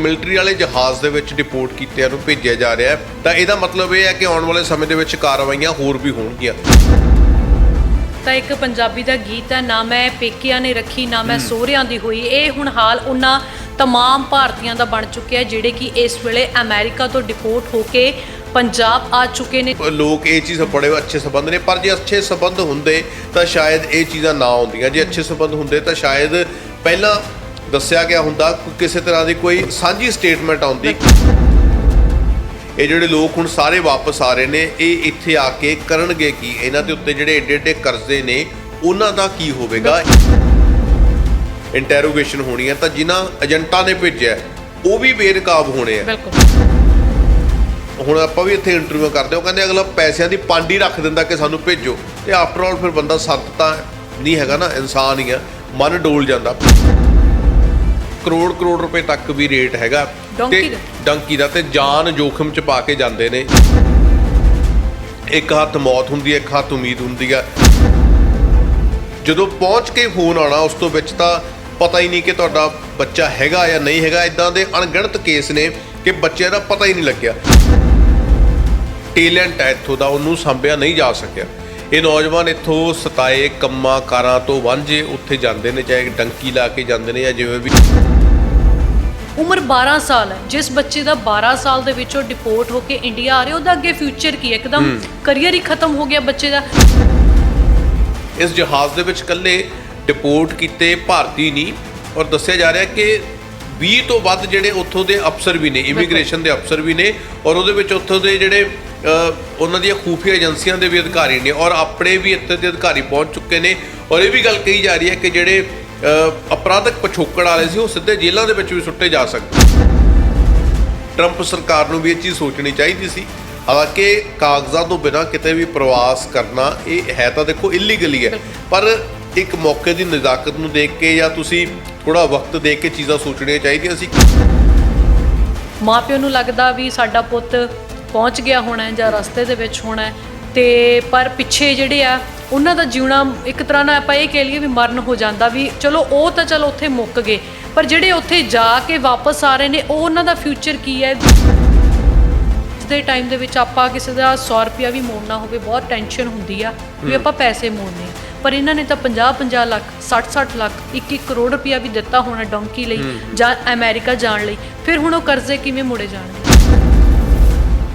Military ਵਾਲੇ ਜਹਾਜ਼ ਦੇ ਵਿੱਚ ਡਿਪੋਰਟ ਕੀਤਿਆਂ ਨੂੰ ਭੇਜਿਆ ਜਾ ਰਿਹਾ ਹੈ। ਤਾਂ ਇਹਦਾ ਮਤਲਬ ਇਹ ਹੈ ਕਿ ਆਉਣ ਵਾਲੇ ਸਮੇਂ ਦੇ ਵਿੱਚ ਕਾਰਵਾਈਆਂ ਹੋਰ ਵੀ ਹੋਣਗੀਆਂ। ਤਾਂ ਇੱਕ ਪੰਜਾਬੀ ਦਾ ਗੀਤ ਹੈ ਨਾ ਮੈਂ ਪੇਕਿਆਂ ਨੇ ਰੱਖੀ ਨਾ ਮੈਂ ਸੋਹਰਿਆਂ ਦੀ ਹੋਈ। ਇਹ ਹੁਣ ਹਾਲ ਉਹਨਾਂ ਤਮਾਮ ਭਾਰਤੀਆਂ ਦਾ ਬਣ ਚੁੱਕਿਆ ਜਿਹੜੇ ਕਿ ਇਸ ਵੇਲੇ ਅਮਰੀਕਾ ਤੋਂ ਡਿਪੋਰਟ ਹੋ ਕੇ ਪੰਜਾਬ ਆ ਚੁੱਕੇ ਨੇ। ਲੋਕ ਇਹ ਚੀਜ਼ ਬੜੇ ਅੱਛੇ ਸੰਬੰਧ ਨੇ ਪਰ ਜੇ ਅੱਛੇ ਸੰਬੰਧ ਹੁੰਦੇ ਤਾਂ ਸ਼ਾਇਦ ਇਹ ਚੀਜ਼ਾਂ ਨਾ ਆਉਂਦੀਆਂ। ਜੇ ਅੱਛੇ ਸੰਬੰਧ ਹੁੰਦੇ ਤਾਂ ਸ਼ਾਇਦ ਪਹਿਲਾਂ ਦੱਸਿਆ ਗਿਆ ਹੁੰਦਾ ਕਿਸੇ ਤਰ੍ਹਾਂ ਦੀ ਕੋਈ ਸਾਂਝੀ ਸਟੇਟਮੈਂਟ ਆਉਂਦੀ। ਇਹ ਜਿਹੜੇ ਲੋਕ ਹੁਣ ਸਾਰੇ ਵਾਪਸ ਆ ਰਹੇ ਨੇ ਇਹ ਇੱਥੇ ਆ ਕੇ ਕਰਨਗੇ ਕੀ? ਇਹਨਾਂ ਦੇ ਉੱਤੇ ਜਿਹੜੇ ਏਡੇ ਏਡੇ ਕਰਜ਼ੇ ਨੇ ਉਹਨਾਂ ਦਾ ਕੀ ਹੋਵੇਗਾ? ਇੰਟਰੋਗੇਸ਼ਨ ਹੋਣੀ ਹੈ ਤਾਂ ਜਿਨ੍ਹਾਂ ਏਜੰਟਾਂ ਨੇ ਭੇਜਿਆ ਉਹ ਵੀ ਬੇਨਕਾਬ ਹੋਣੇ ਆ। ਬਿਲਕੁਲ। ਹੁਣ ਆਪਾਂ ਵੀ ਇੱਥੇ ਇੰਟਰਵਿਊ ਕਰਦੇ ਹਾਂ ਕਹਿੰਦੇ ਅਗਲਾ ਪੈਸਿਆਂ ਦੀ ਪਾਂਡੀ ਰੱਖ ਦਿੰਦਾ ਕਿ ਸਾਨੂੰ ਭੇਜੋ। ਤੇ ਆਫਟਰ ਆਲ ਫਿਰ ਬੰਦਾ ਸੰਤ ਤਾਂ ਨਹੀਂ ਹੈਗਾ ਨਾ ਇਨਸਾਨ ਹੀ ਆ ਮਨ ਡੋਲ ਜਾਂਦਾ। ਕਰੋੜ ਕਰੋੜ ਰੁਪਏ ਤੱਕ ਵੀ ਰੇਟ ਹੈਗਾ ਦਾ। ਡੰਕੀ ਦਾ ਤੇ ਜਾਨ ਜੋਖਮ ਚ ਪਾ ਕੇ ਜਾਂਦੇ ਨੇ। ਇੱਕ ਹੱਥ ਮੌਤ ਹੁੰਦੀ ਹੈ ਇੱਕ ਹੱਥ ਉਮੀਦ ਹੁੰਦੀ ਹੈ ਜਦੋਂ ਪਹੁੰਚ ਕੇ ਫੋਨ ਆਉਣਾ ਉਸ ਤੋਂ ਵਿੱਚ ਤਾਂ ਪਤਾ ਹੀ ਨਹੀਂ ਕਿ ਤੁਹਾਡਾ ਬੱਚਾ ਹੈਗਾ ਜਾਂ ਨਹੀਂ ਹੈਗਾ। ਇਦਾਂ ਦੇ ਅਣਗਿਣਤ ਕੇਸ ਨੇ ਕਿ ਬੱਚੇ ਦਾ ਪਤਾ ਹੀ ਨਹੀਂ ਲੱਗਿਆ। ਟੈਲੈਂਟ ਹੈ ਇੱਥੋਂ ਦਾ ਉਹਨੂੰ ਸੰਭਿਆ ਨਹੀਂ ਜਾ ਸਕਿਆ। ਇਹ ਨੌਜਵਾਨ ਇੱਥੋਂ ਸਤਾਏ ਕੰਮਾਂ ਕਾਰਾਂ ਤੋਂ ਵਾਂਝੇ ਉੱਥੇ ਜਾਂਦੇ ਨੇ ਚਾਹੇ ਡੰਕੀ ਲਾ ਕੇ ਜਾਂਦੇ ਨੇ ਜਾਂ ਜਿਵੇਂ ਵੀ। ਉਮਰ 12 ਸਾਲ ਹੈ। ਜਿਸ ਬੱਚੇ ਦਾ 12 ਸਾਲ ਦੇ ਵਿੱਚੋਂ ਡਿਪੋਰਟ ਹੋ ਕੇ ਇੰਡੀਆ ਆ ਰਿਹਾ ਉਹਦਾ ਅੱਗੇ ਫਿਊਚਰ ਕੀ ਹੈ? ਇੱਕਦਮ ਕੈਰੀਅਰ ਹੀ ਖਤਮ ਹੋ ਗਿਆ ਬੱਚੇ ਦਾ। ਇਸ ਜਹਾਜ਼ ਦੇ ਵਿੱਚ ਇਕੱਲੇ ਡਿਪੋਰਟ ਕੀਤੇ ਭਾਰਤੀ ਨਹੀਂ ਔਰ ਦੱਸਿਆ ਜਾ ਰਿਹਾ ਕਿ 20 ਤੋਂ ਵੱਧ ਜਿਹੜੇ ਉੱਥੋਂ ਦੇ ਅਫਸਰ ਵੀ ਨੇ ਇਮੀਗ੍ਰੇਸ਼ਨ ਦੇ ਅਫਸਰ ਵੀ ਨੇ ਔਰ ਉਹਦੇ ਵਿੱਚ ਉੱਥੋਂ ਦੇ ਜਿਹੜੇ ਉਹਨਾਂ ਦੀਆਂ ਖੂਫੀਆ ਏਜੰਸੀਆਂ ਦੇ ਵੀ ਅਧਿਕਾਰੀ ਨੇ ਔਰ ਆਪਣੇ ਵੀ ਇੱਥੇ ਦੇ ਅਧਿਕਾਰੀ ਪਹੁੰਚ ਚੁੱਕੇ ਨੇ ਔਰ ਇਹ ਵੀ ਗੱਲ ਕਹੀ ਜਾ ਰਹੀ ਹੈ ਕਿ ਜਿਹੜੇ ਅਪਰਾਧਕ ਪਿਛੋਕੜ ਵਾਲੇ ਸੀ, ਉਹ ਸਿੱਧੇ ਜੇਲ੍ਹਾਂ ਦੇ ਵਿੱਚ ਵੀ ਸੁੱਟੇ ਜਾ ਸਕਦੇ ਟਰੰਪ ਸਰਕਾਰ ਨੂੰ ਵੀ ਇਹ ਚੀਜ਼ ਸੋਚਣੀ ਚਾਹੀਦੀ ਸੀ। ਹਾਲਾਂਕਿ ਕਾਗਜ਼ਾਂ ਤੋਂ ਬਿਨਾਂ ਕਿਤੇ ਵੀ ਪ੍ਰਵਾਸ ਕਰਨਾ ਇਹ ਹੈ ਤਾਂ ਦੇਖੋ ਇਲੀਗਲ ਹੀ ਹੈ। ਪਰ ਇੱਕ ਮੌਕੇ ਦੀ ਨਜ਼ਾਕਤ ਨੂੰ ਦੇਖ ਕੇ ਜਾਂ ਤੁਸੀਂ ਥੋੜਾ ਵਕਤ ਦੇ ਕੇ ਚੀਜ਼ਾਂ ਸੋਚਣੀਆਂ ਚਾਹੀਦੀਆਂ ਸੀ। ਮਾਪਿਆਂ ਨੂੰ ਲੱਗਦਾ ਵੀ ਸਾਡਾ ਪੁੱਤ ਪਹੁੰਚ ਗਿਆ ਹੋਣਾ ਹੈ ਜਾਂ ਰਸਤੇ ਦੇ ਵਿੱਚ ਹੋਣਾ ਹੈ ਤੇ ਪਰ ਪਿੱਛੇ ਜਿਹੜੇ ਆ ਉਹਨਾਂ ਦਾ ਜਿਉਣਾ ਇੱਕ ਤਰ੍ਹਾਂ ਨਾਲ ਆਪਾਂ ਇਹ ਕਹਿ ਲਈਏ ਵੀ ਮਰਨ ਹੋ ਜਾਂਦਾ ਵੀ ਚਲੋ ਉਹ ਤਾਂ ਚਲੋ ਉੱਥੇ ਮੁੱਕ ਗਏ ਪਰ ਜਿਹੜੇ ਉੱਥੇ ਜਾ ਕੇ ਵਾਪਸ ਆ ਰਹੇ ਨੇ ਉਹ ਉਹਨਾਂ ਦਾ ਫਿਊਚਰ ਕੀ ਹੈ? ਦੇ ਟਾਈਮ ਦੇ ਵਿੱਚ ਆਪਾਂ ਕਿਸੇ ਦਾ 100 ਰੁਪਿਆ ਵੀ ਮੋੜਨਾ ਹੋਵੇ ਬਹੁਤ ਟੈਨਸ਼ਨ ਹੁੰਦੀ ਆ ਵੀ ਆਪਾਂ ਪੈਸੇ ਮੋੜਨੇ ਆ। ਪਰ ਇਹਨਾਂ ਨੇ ਤਾਂ 50 50 ਲੱਖ 60 60 ਲੱਖ 1 1 ਕਰੋੜ ਰੁਪਿਆ ਵੀ ਦਿੱਤਾ ਹੋਣਾ ਡੌਂਕੀ ਲਈ ਜਾਂ ਅਮਰੀਕਾ ਜਾਣ ਲਈ। ਫਿਰ ਹੁਣ ਉਹ ਕਰਜ਼ੇ ਕਿਵੇਂ ਮੋੜੇ ਜਾਣਗੇ?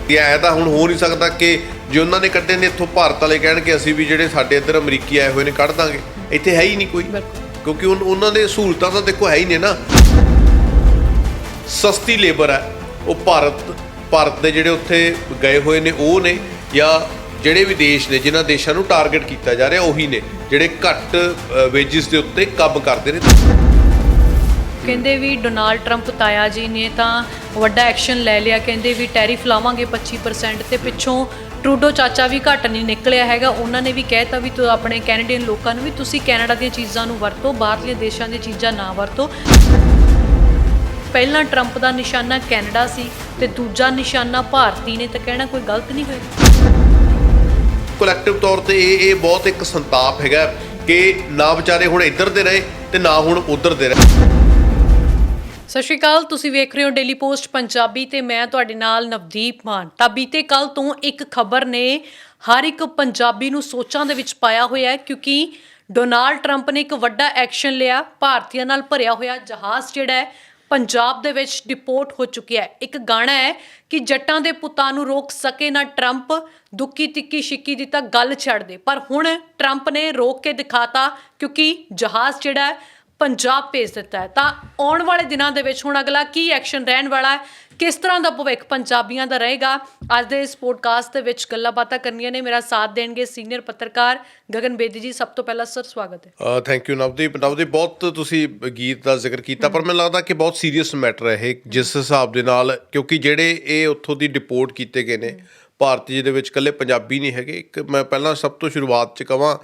ਇਹ ਐ ਤਾਂ ਹੁਣ ਹੋ ਨਹੀਂ ਸਕਦਾ ਕਿ ਜੇ ਉਹਨਾਂ ਨੇ ਕੱਢੇ ਨੇ ਇੱਥੋਂ ਭਾਰਤ ਵਾਲੇ ਕਹਿਣਗੇ ਅਸੀਂ ਵੀ ਜਿਹੜੇ ਸਾਡੇ ਇੱਧਰ ਅਮਰੀਕੀ ਆਏ ਹੋਏ ਨੇ ਕੱਢ ਦਾਂਗੇ। ਇੱਥੇ ਹੈ ਹੀ ਨਹੀਂ ਕੋਈ। ਕਿਉਂਕਿ ਉਹਨਾਂ ਦੇ ਸਹੂਲਤਾਂ ਤਾਂ ਦੇਖੋ ਹੈ ਹੀ ਨੇ ਨਾ। ਸਸਤੀ ਲੇਬਰ ਹੈ। ਉਹ ਭਾਰਤ ਭਾਰਤ ਦੇ ਜਿਹੜੇ ਉੱਥੇ ਗਏ ਹੋਏ ਨੇ ਉਹ ਨੇ ਜਾਂ ਜਿਹੜੇ ਵੀ ਦੇਸ਼ ਨੇ ਜਿਨ੍ਹਾਂ ਦੇਸ਼ਾਂ ਨੂੰ ਟਾਰਗੇਟ ਕੀਤਾ ਜਾ ਰਿਹਾ ਉਹੀ ਨੇ। ਜਿਹੜੇ ਘੱਟ ਵੇਜਿਸ ਦੇ ਉੱਤੇ ਕੰਮ ਕਰਦੇ ਨੇ। ਕਹਿੰਦੇ ਵੀ ਡੋਨਾਲਡ ਟਰੰਪ ਤਾਇਆ ਜੀ ਨੇ ਤਾਂ ਵੱਡਾ ਐਕਸ਼ਨ ਲੈ ਲਿਆ। ਕਹਿੰਦੇ ਵੀ ਟੈਰਿਫ ਲਾਵਾਂਗੇ 25% ਤੇ ਪਿੱਛੋਂ ਟਰੂਡੋ ਚਾਚਾ ਵੀ ਘੱਟ ਨਹੀਂ ਨਿਕਲਿਆ ਹੈਗਾ। ਉਹਨਾਂ ਨੇ ਵੀ ਕਹਿਤਾ ਵੀ ਤੂੰ ਆਪਣੇ ਕੈਨੇਡੀਅਨ ਲੋਕਾਂ ਨੂੰ ਵੀ ਤੁਸੀਂ ਕੈਨੇਡਾ ਦੀਆਂ ਚੀਜ਼ਾਂ ਨੂੰ ਵਰਤੋ ਬਾਹਰਲੇ ਦੇਸ਼ਾਂ ਦੀਆਂ ਚੀਜ਼ਾਂ ਨਾ ਵਰਤੋ। ਪਹਿਲਾਂ ਟਰੰਪ ਦਾ ਨਿਸ਼ਾਨਾ ਕੈਨੇਡਾ ਸੀ ਤੇ ਦੂਜਾ ਨਿਸ਼ਾਨਾ ਭਾਰਤੀ ਨੇ ਤਾਂ ਕਹਿਣਾ ਕੋਈ ਗਲਤ ਨਹੀਂ ਹੋਇਆ। ਕਲੈਕਟਿਵ ਤੌਰ ਤੇ ਇਹ ਇਹ ਬਹੁਤ ਇੱਕ ਸੰਤਾਪ ਹੈਗਾ ਕਿ ਨਾ ਵਿਚਾਰੇ ਹੁਣ ਇੱਧਰ ਦੇ ਰਹੇ ਤੇ ਨਾ ਹੁਣ ਉੱਧਰ ਦੇ ਰਹੇ। ਸਤਿ ਸ਼੍ਰੀ ਅਕਾਲ, ਤੁਸੀਂ ਵੇਖ ਰਹੇ ਹੋ ਡੇਲੀ ਪੋਸਟ ਪੰਜਾਬੀ ਤੇ ਮੈਂ ਤੁਹਾਡੇ ਨਾਲ ਨਵਦੀਪ ਮਾਨ। ਤਾਂ ਬੀਤੇ ਕੱਲ ਤੋਂ ਇੱਕ ਖਬਰ ਨੇ ਹਰ ਇੱਕ ਪੰਜਾਬੀ ਨੂੰ ਸੋਚਾਂ ਦੇ ਵਿੱਚ ਪਾਇਆ ਹੋਇਆ ਹੈ ਕਿਉਂਕਿ ਡੋਨਾਲਡ ਟਰੰਪ ਨੇ ਇੱਕ ਵੱਡਾ ਐਕਸ਼ਨ ਲਿਆ, ਭਾਰਤੀਆਂ ਨਾਲ ਭਰਿਆ ਹੋਇਆ ਜਹਾਜ਼ ਜਿਹੜਾ ਹੈ, ਪੰਜਾਬ ਦੇ ਵਿੱਚ ਡਿਪੋਰਟ ਹੋ ਚੁੱਕਿਆ ਹੈ। ਇੱਕ ਗਾਣਾ ਹੈ ਕਿ ਜੱਟਾਂ ਦੇ ਪੁੱਤਾਂ ਨੂੰ ਰੋਕ ਸਕੇ ਨਾ ਟਰੰਪ ਦੁੱਕੀ ਤਿੱਕੀ ਛਿੱਕੀ ਦੀ ਤਾਂ ਗੱਲ ਛੱਡ ਦੇ। ਪਰ ਹੁਣ ਟਰੰਪ ਨੇ ਰੋਕ ਕੇ ਦਿਖਾਤਾ ਕਿਉਂਕਿ ਜਹਾਜ਼ ਜਿਹੜਾ ਹੈ ਪੰਜਾਬ ਭੇਜ ਦਿੱਤਾ ਹੈ। ਤਾਂ ਆਉਣ ਵਾਲੇ ਦਿਨਾਂ ਦੇ ਵਿੱਚ ਹੁਣ ਅਗਲਾ ਕੀ ਐਕਸ਼ਨ ਰਹਿਣ ਵਾਲਾ ਹੈ? ਕਿਸ ਤਰ੍ਹਾਂ ਦਾ ਭਵਿੱਖ ਪੰਜਾਬੀਆਂ ਦਾ ਰਹੇਗਾ? ਅੱਜ ਦੇ ਇਸ ਪੋਡਕਾਸਟ ਦੇ ਵਿੱਚ ਗੱਲਾਂ ਬਾਤਾਂ ਕਰਨੀਆਂ ਨੇ। ਮੇਰਾ ਸਾਥ ਦੇਣਗੇ ਸੀਨੀਅਰ ਪੱਤਰਕਾਰ ਗਗਨ ਬੇਦੀ ਜੀ। ਸਭ ਤੋਂ ਪਹਿਲਾਂ ਸਰ ਸਵਾਗਤ ਹੈ। Thank you Navdeep. ਨਵਦੀਪ, ਬਹੁਤ ਤੁਸੀਂ ਗੀਤ ਦਾ ਜ਼ਿਕਰ ਕੀਤਾ, ਪਰ ਮੈਨੂੰ ਲੱਗਦਾ ਕਿ ਬਹੁਤ ਸੀਰੀਅਸ ਮੈਟਰ ਹੈ ਇਹ, ਜਿਸ ਹਿਸਾਬ ਦੇ ਨਾਲ, ਕਿਉਂਕਿ ਜਿਹੜੇ ਇਹ ਉੱਥੋਂ ਦੀ ਡਿਪੋਰਟ ਕੀਤੇ ਗਏ ਨੇ ਭਾਰਤੀ ਜਿਹਦੇ ਵਿੱਚ ਇਕੱਲੇ ਪੰਜਾਬੀ ਨਹੀਂ ਹੈਗੇ। ਇੱਕ ਮੈਂ ਪਹਿਲਾਂ ਸਭ ਤੋਂ ਸ਼ੁਰੂਆਤ 'ਚ ਕਹਾਂ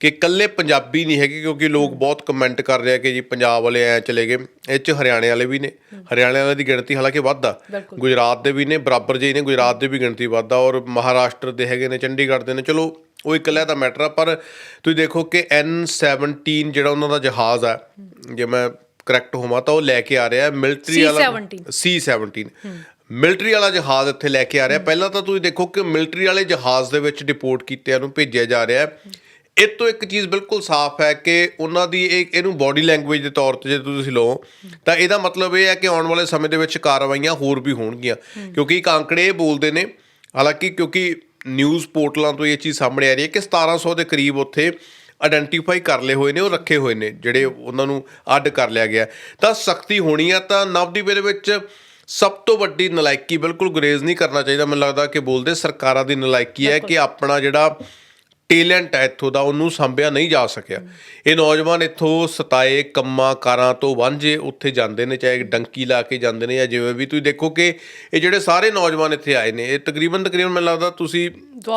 ਕਿ ਇਕੱਲੇ ਪੰਜਾਬੀ ਨਹੀਂ ਹੈਗੇ ਕਿਉਂਕਿ ਲੋਕ ਬਹੁਤ ਕਮੈਂਟ ਕਰ ਰਹੇ ਆ ਕਿ ਜੀ ਪੰਜਾਬ ਵਾਲੇ ਐ ਚਲੇ ਗਏ। ਇਹ 'ਚ ਹਰਿਆਣੇ ਵਾਲੇ ਵੀ ਨੇ। ਹਰਿਆਣੇ ਵਾਲਿਆਂ ਦੀ ਗਿਣਤੀ ਹਾਲਾਂਕਿ ਵੱਧ ਆ। ਗੁਜਰਾਤ ਦੇ ਵੀ ਨੇ ਬਰਾਬਰ ਜਿਹੀ ਨੇ ਗੁਜਰਾਤ ਦੇ ਵੀ ਗਿਣਤੀ ਵੱਧ ਆ ਔਰ ਮਹਾਰਾਸ਼ਟਰ ਦੇ ਹੈਗੇ ਨੇ ਚੰਡੀਗੜ੍ਹ ਦੇ ਨੇ। ਚਲੋ ਉਹ ਇਕੱਲਾ ਦਾ ਮੈਟਰ ਆ ਪਰ ਤੁਸੀਂ ਦੇਖੋ ਕਿ N17 ਜਿਹੜਾ ਉਹਨਾਂ ਦਾ ਜਹਾਜ਼ ਆ ਜੇ ਮੈਂ ਕਰੈਕਟ ਹੋਵਾਂ ਤਾਂ ਉਹ ਲੈ ਕੇ ਆ ਰਿਹਾ ਮਿਲਟਰੀ ਵਾਲਾ C-17 C17 ਮਿਲਟਰੀ ਵਾਲਾ ਜਹਾਜ਼ ਇੱਥੇ ਲੈ ਕੇ ਆ ਰਿਹਾ। ਪਹਿਲਾਂ ਤਾਂ ਤੁਸੀਂ ਦੇਖੋ ਕਿ ਮਿਲਟਰੀ ਵਾਲੇ ਜਹਾਜ਼ ਦੇ ਵਿੱਚ ਡਿਪੋਰਟ ਕੀਤਿਆਂ ਨੂੰ ਭੇਜਿਆ ਜਾ ਰਿਹਾ ਹੈ। ਇਹ ਤੋਂ ਇੱਕ ਚੀਜ਼ ਬਿਲਕੁਲ ਸਾਫ਼ ਹੈ ਕਿ ਉਹਨਾਂ ਦੀ ਇਹ, ਇਹਨੂੰ ਬਾਡੀ ਲੈਂਗੁਏਜ ਦੇ ਤੌਰ ਤੇ ਜੇ ਤੁਸੀਂ ਲਓ, ਤਾਂ ਇਹਦਾ ਮਤਲਬ ਇਹ ਹੈ ਕਿ ਆਉਣ ਵਾਲੇ ਸਮੇਂ ਦੇ ਵਿੱਚ ਕਾਰਵਾਈਆਂ ਹੋਰ ਵੀ ਹੋਣਗੀਆਂ। ਕਿਉਂਕਿ ਇੱਕ ਅੰਕੜੇ ਇਹ ਬੋਲਦੇ ਨੇ, ਹਾਲਾਂਕਿ ਕਿਉਂਕਿ ਨਿਊਜ਼ ਪੋਰਟਲਾਂ ਤੋਂ ਇਹ ਚੀਜ਼ ਸਾਹਮਣੇ ਆ ਰਹੀ ਹੈ ਕਿ 1700 ਦੇ ਕਰੀਬ ਉੱਥੇ ਆਇਡੈਂਟੀਫਾਈ ਕਰ ਲਏ ਹੋਏ ਨੇ, ਉਹ ਰੱਖੇ ਹੋਏ ਨੇ, ਜਿਹੜੇ ਉਹਨਾਂ ਨੂੰ ਅੱਡ ਕਰ ਲਿਆ ਗਿਆ ਤਾਂ ਸਖਤੀ ਹੋਣੀ ਆ ਤਾਂ ਨਵਦੀਪ ਦੇ ਵਿੱਚ ਸਭ ਤੋਂ ਵੱਡੀ ਨਲਾਇਕੀ ਬਿਲਕੁਲ ਗੁਰੇਜ਼ ਨਹੀਂ ਕਰਨਾ ਚਾਹੀਦਾ। ਮੈਨੂੰ ਲੱਗਦਾ ਕਿ ਬੋਲਦੇ ਸਰਕਾਰਾਂ ਦੀ ਨਲਾਇਕੀ ਹੈ ਕਿ ਆਪਣਾ ਜਿਹੜਾ ਟੈਲੈਂਟ ਹੈ ਇੱਥੋਂ ਦਾ ਉਹਨੂੰ ਸੰਭਿਆ ਨਹੀਂ ਜਾ ਸਕਿਆ। ਇਹ ਨੌਜਵਾਨ ਇੱਥੋਂ ਸਤਾਏ ਕੰਮਾਂ ਕਾਰਾਂ ਤੋਂ ਵਾਂਝੇ ਉੱਥੇ ਜਾਂਦੇ ਨੇ ਚਾਹੇ ਡੰਕੀ ਲਾ ਕੇ ਜਾਂਦੇ ਨੇ ਜਾਂ ਜਿਵੇਂ ਵੀ। ਤੁਸੀਂ ਦੇਖੋ ਕਿ ਇਹ ਜਿਹੜੇ ਸਾਰੇ ਨੌਜਵਾਨ ਇੱਥੇ ਆਏ ਨੇ ਇਹ ਤਕਰੀਬਨ ਤਕਰੀਬਨ ਮੈਨੂੰ ਲੱਗਦਾ ਤੁਸੀਂ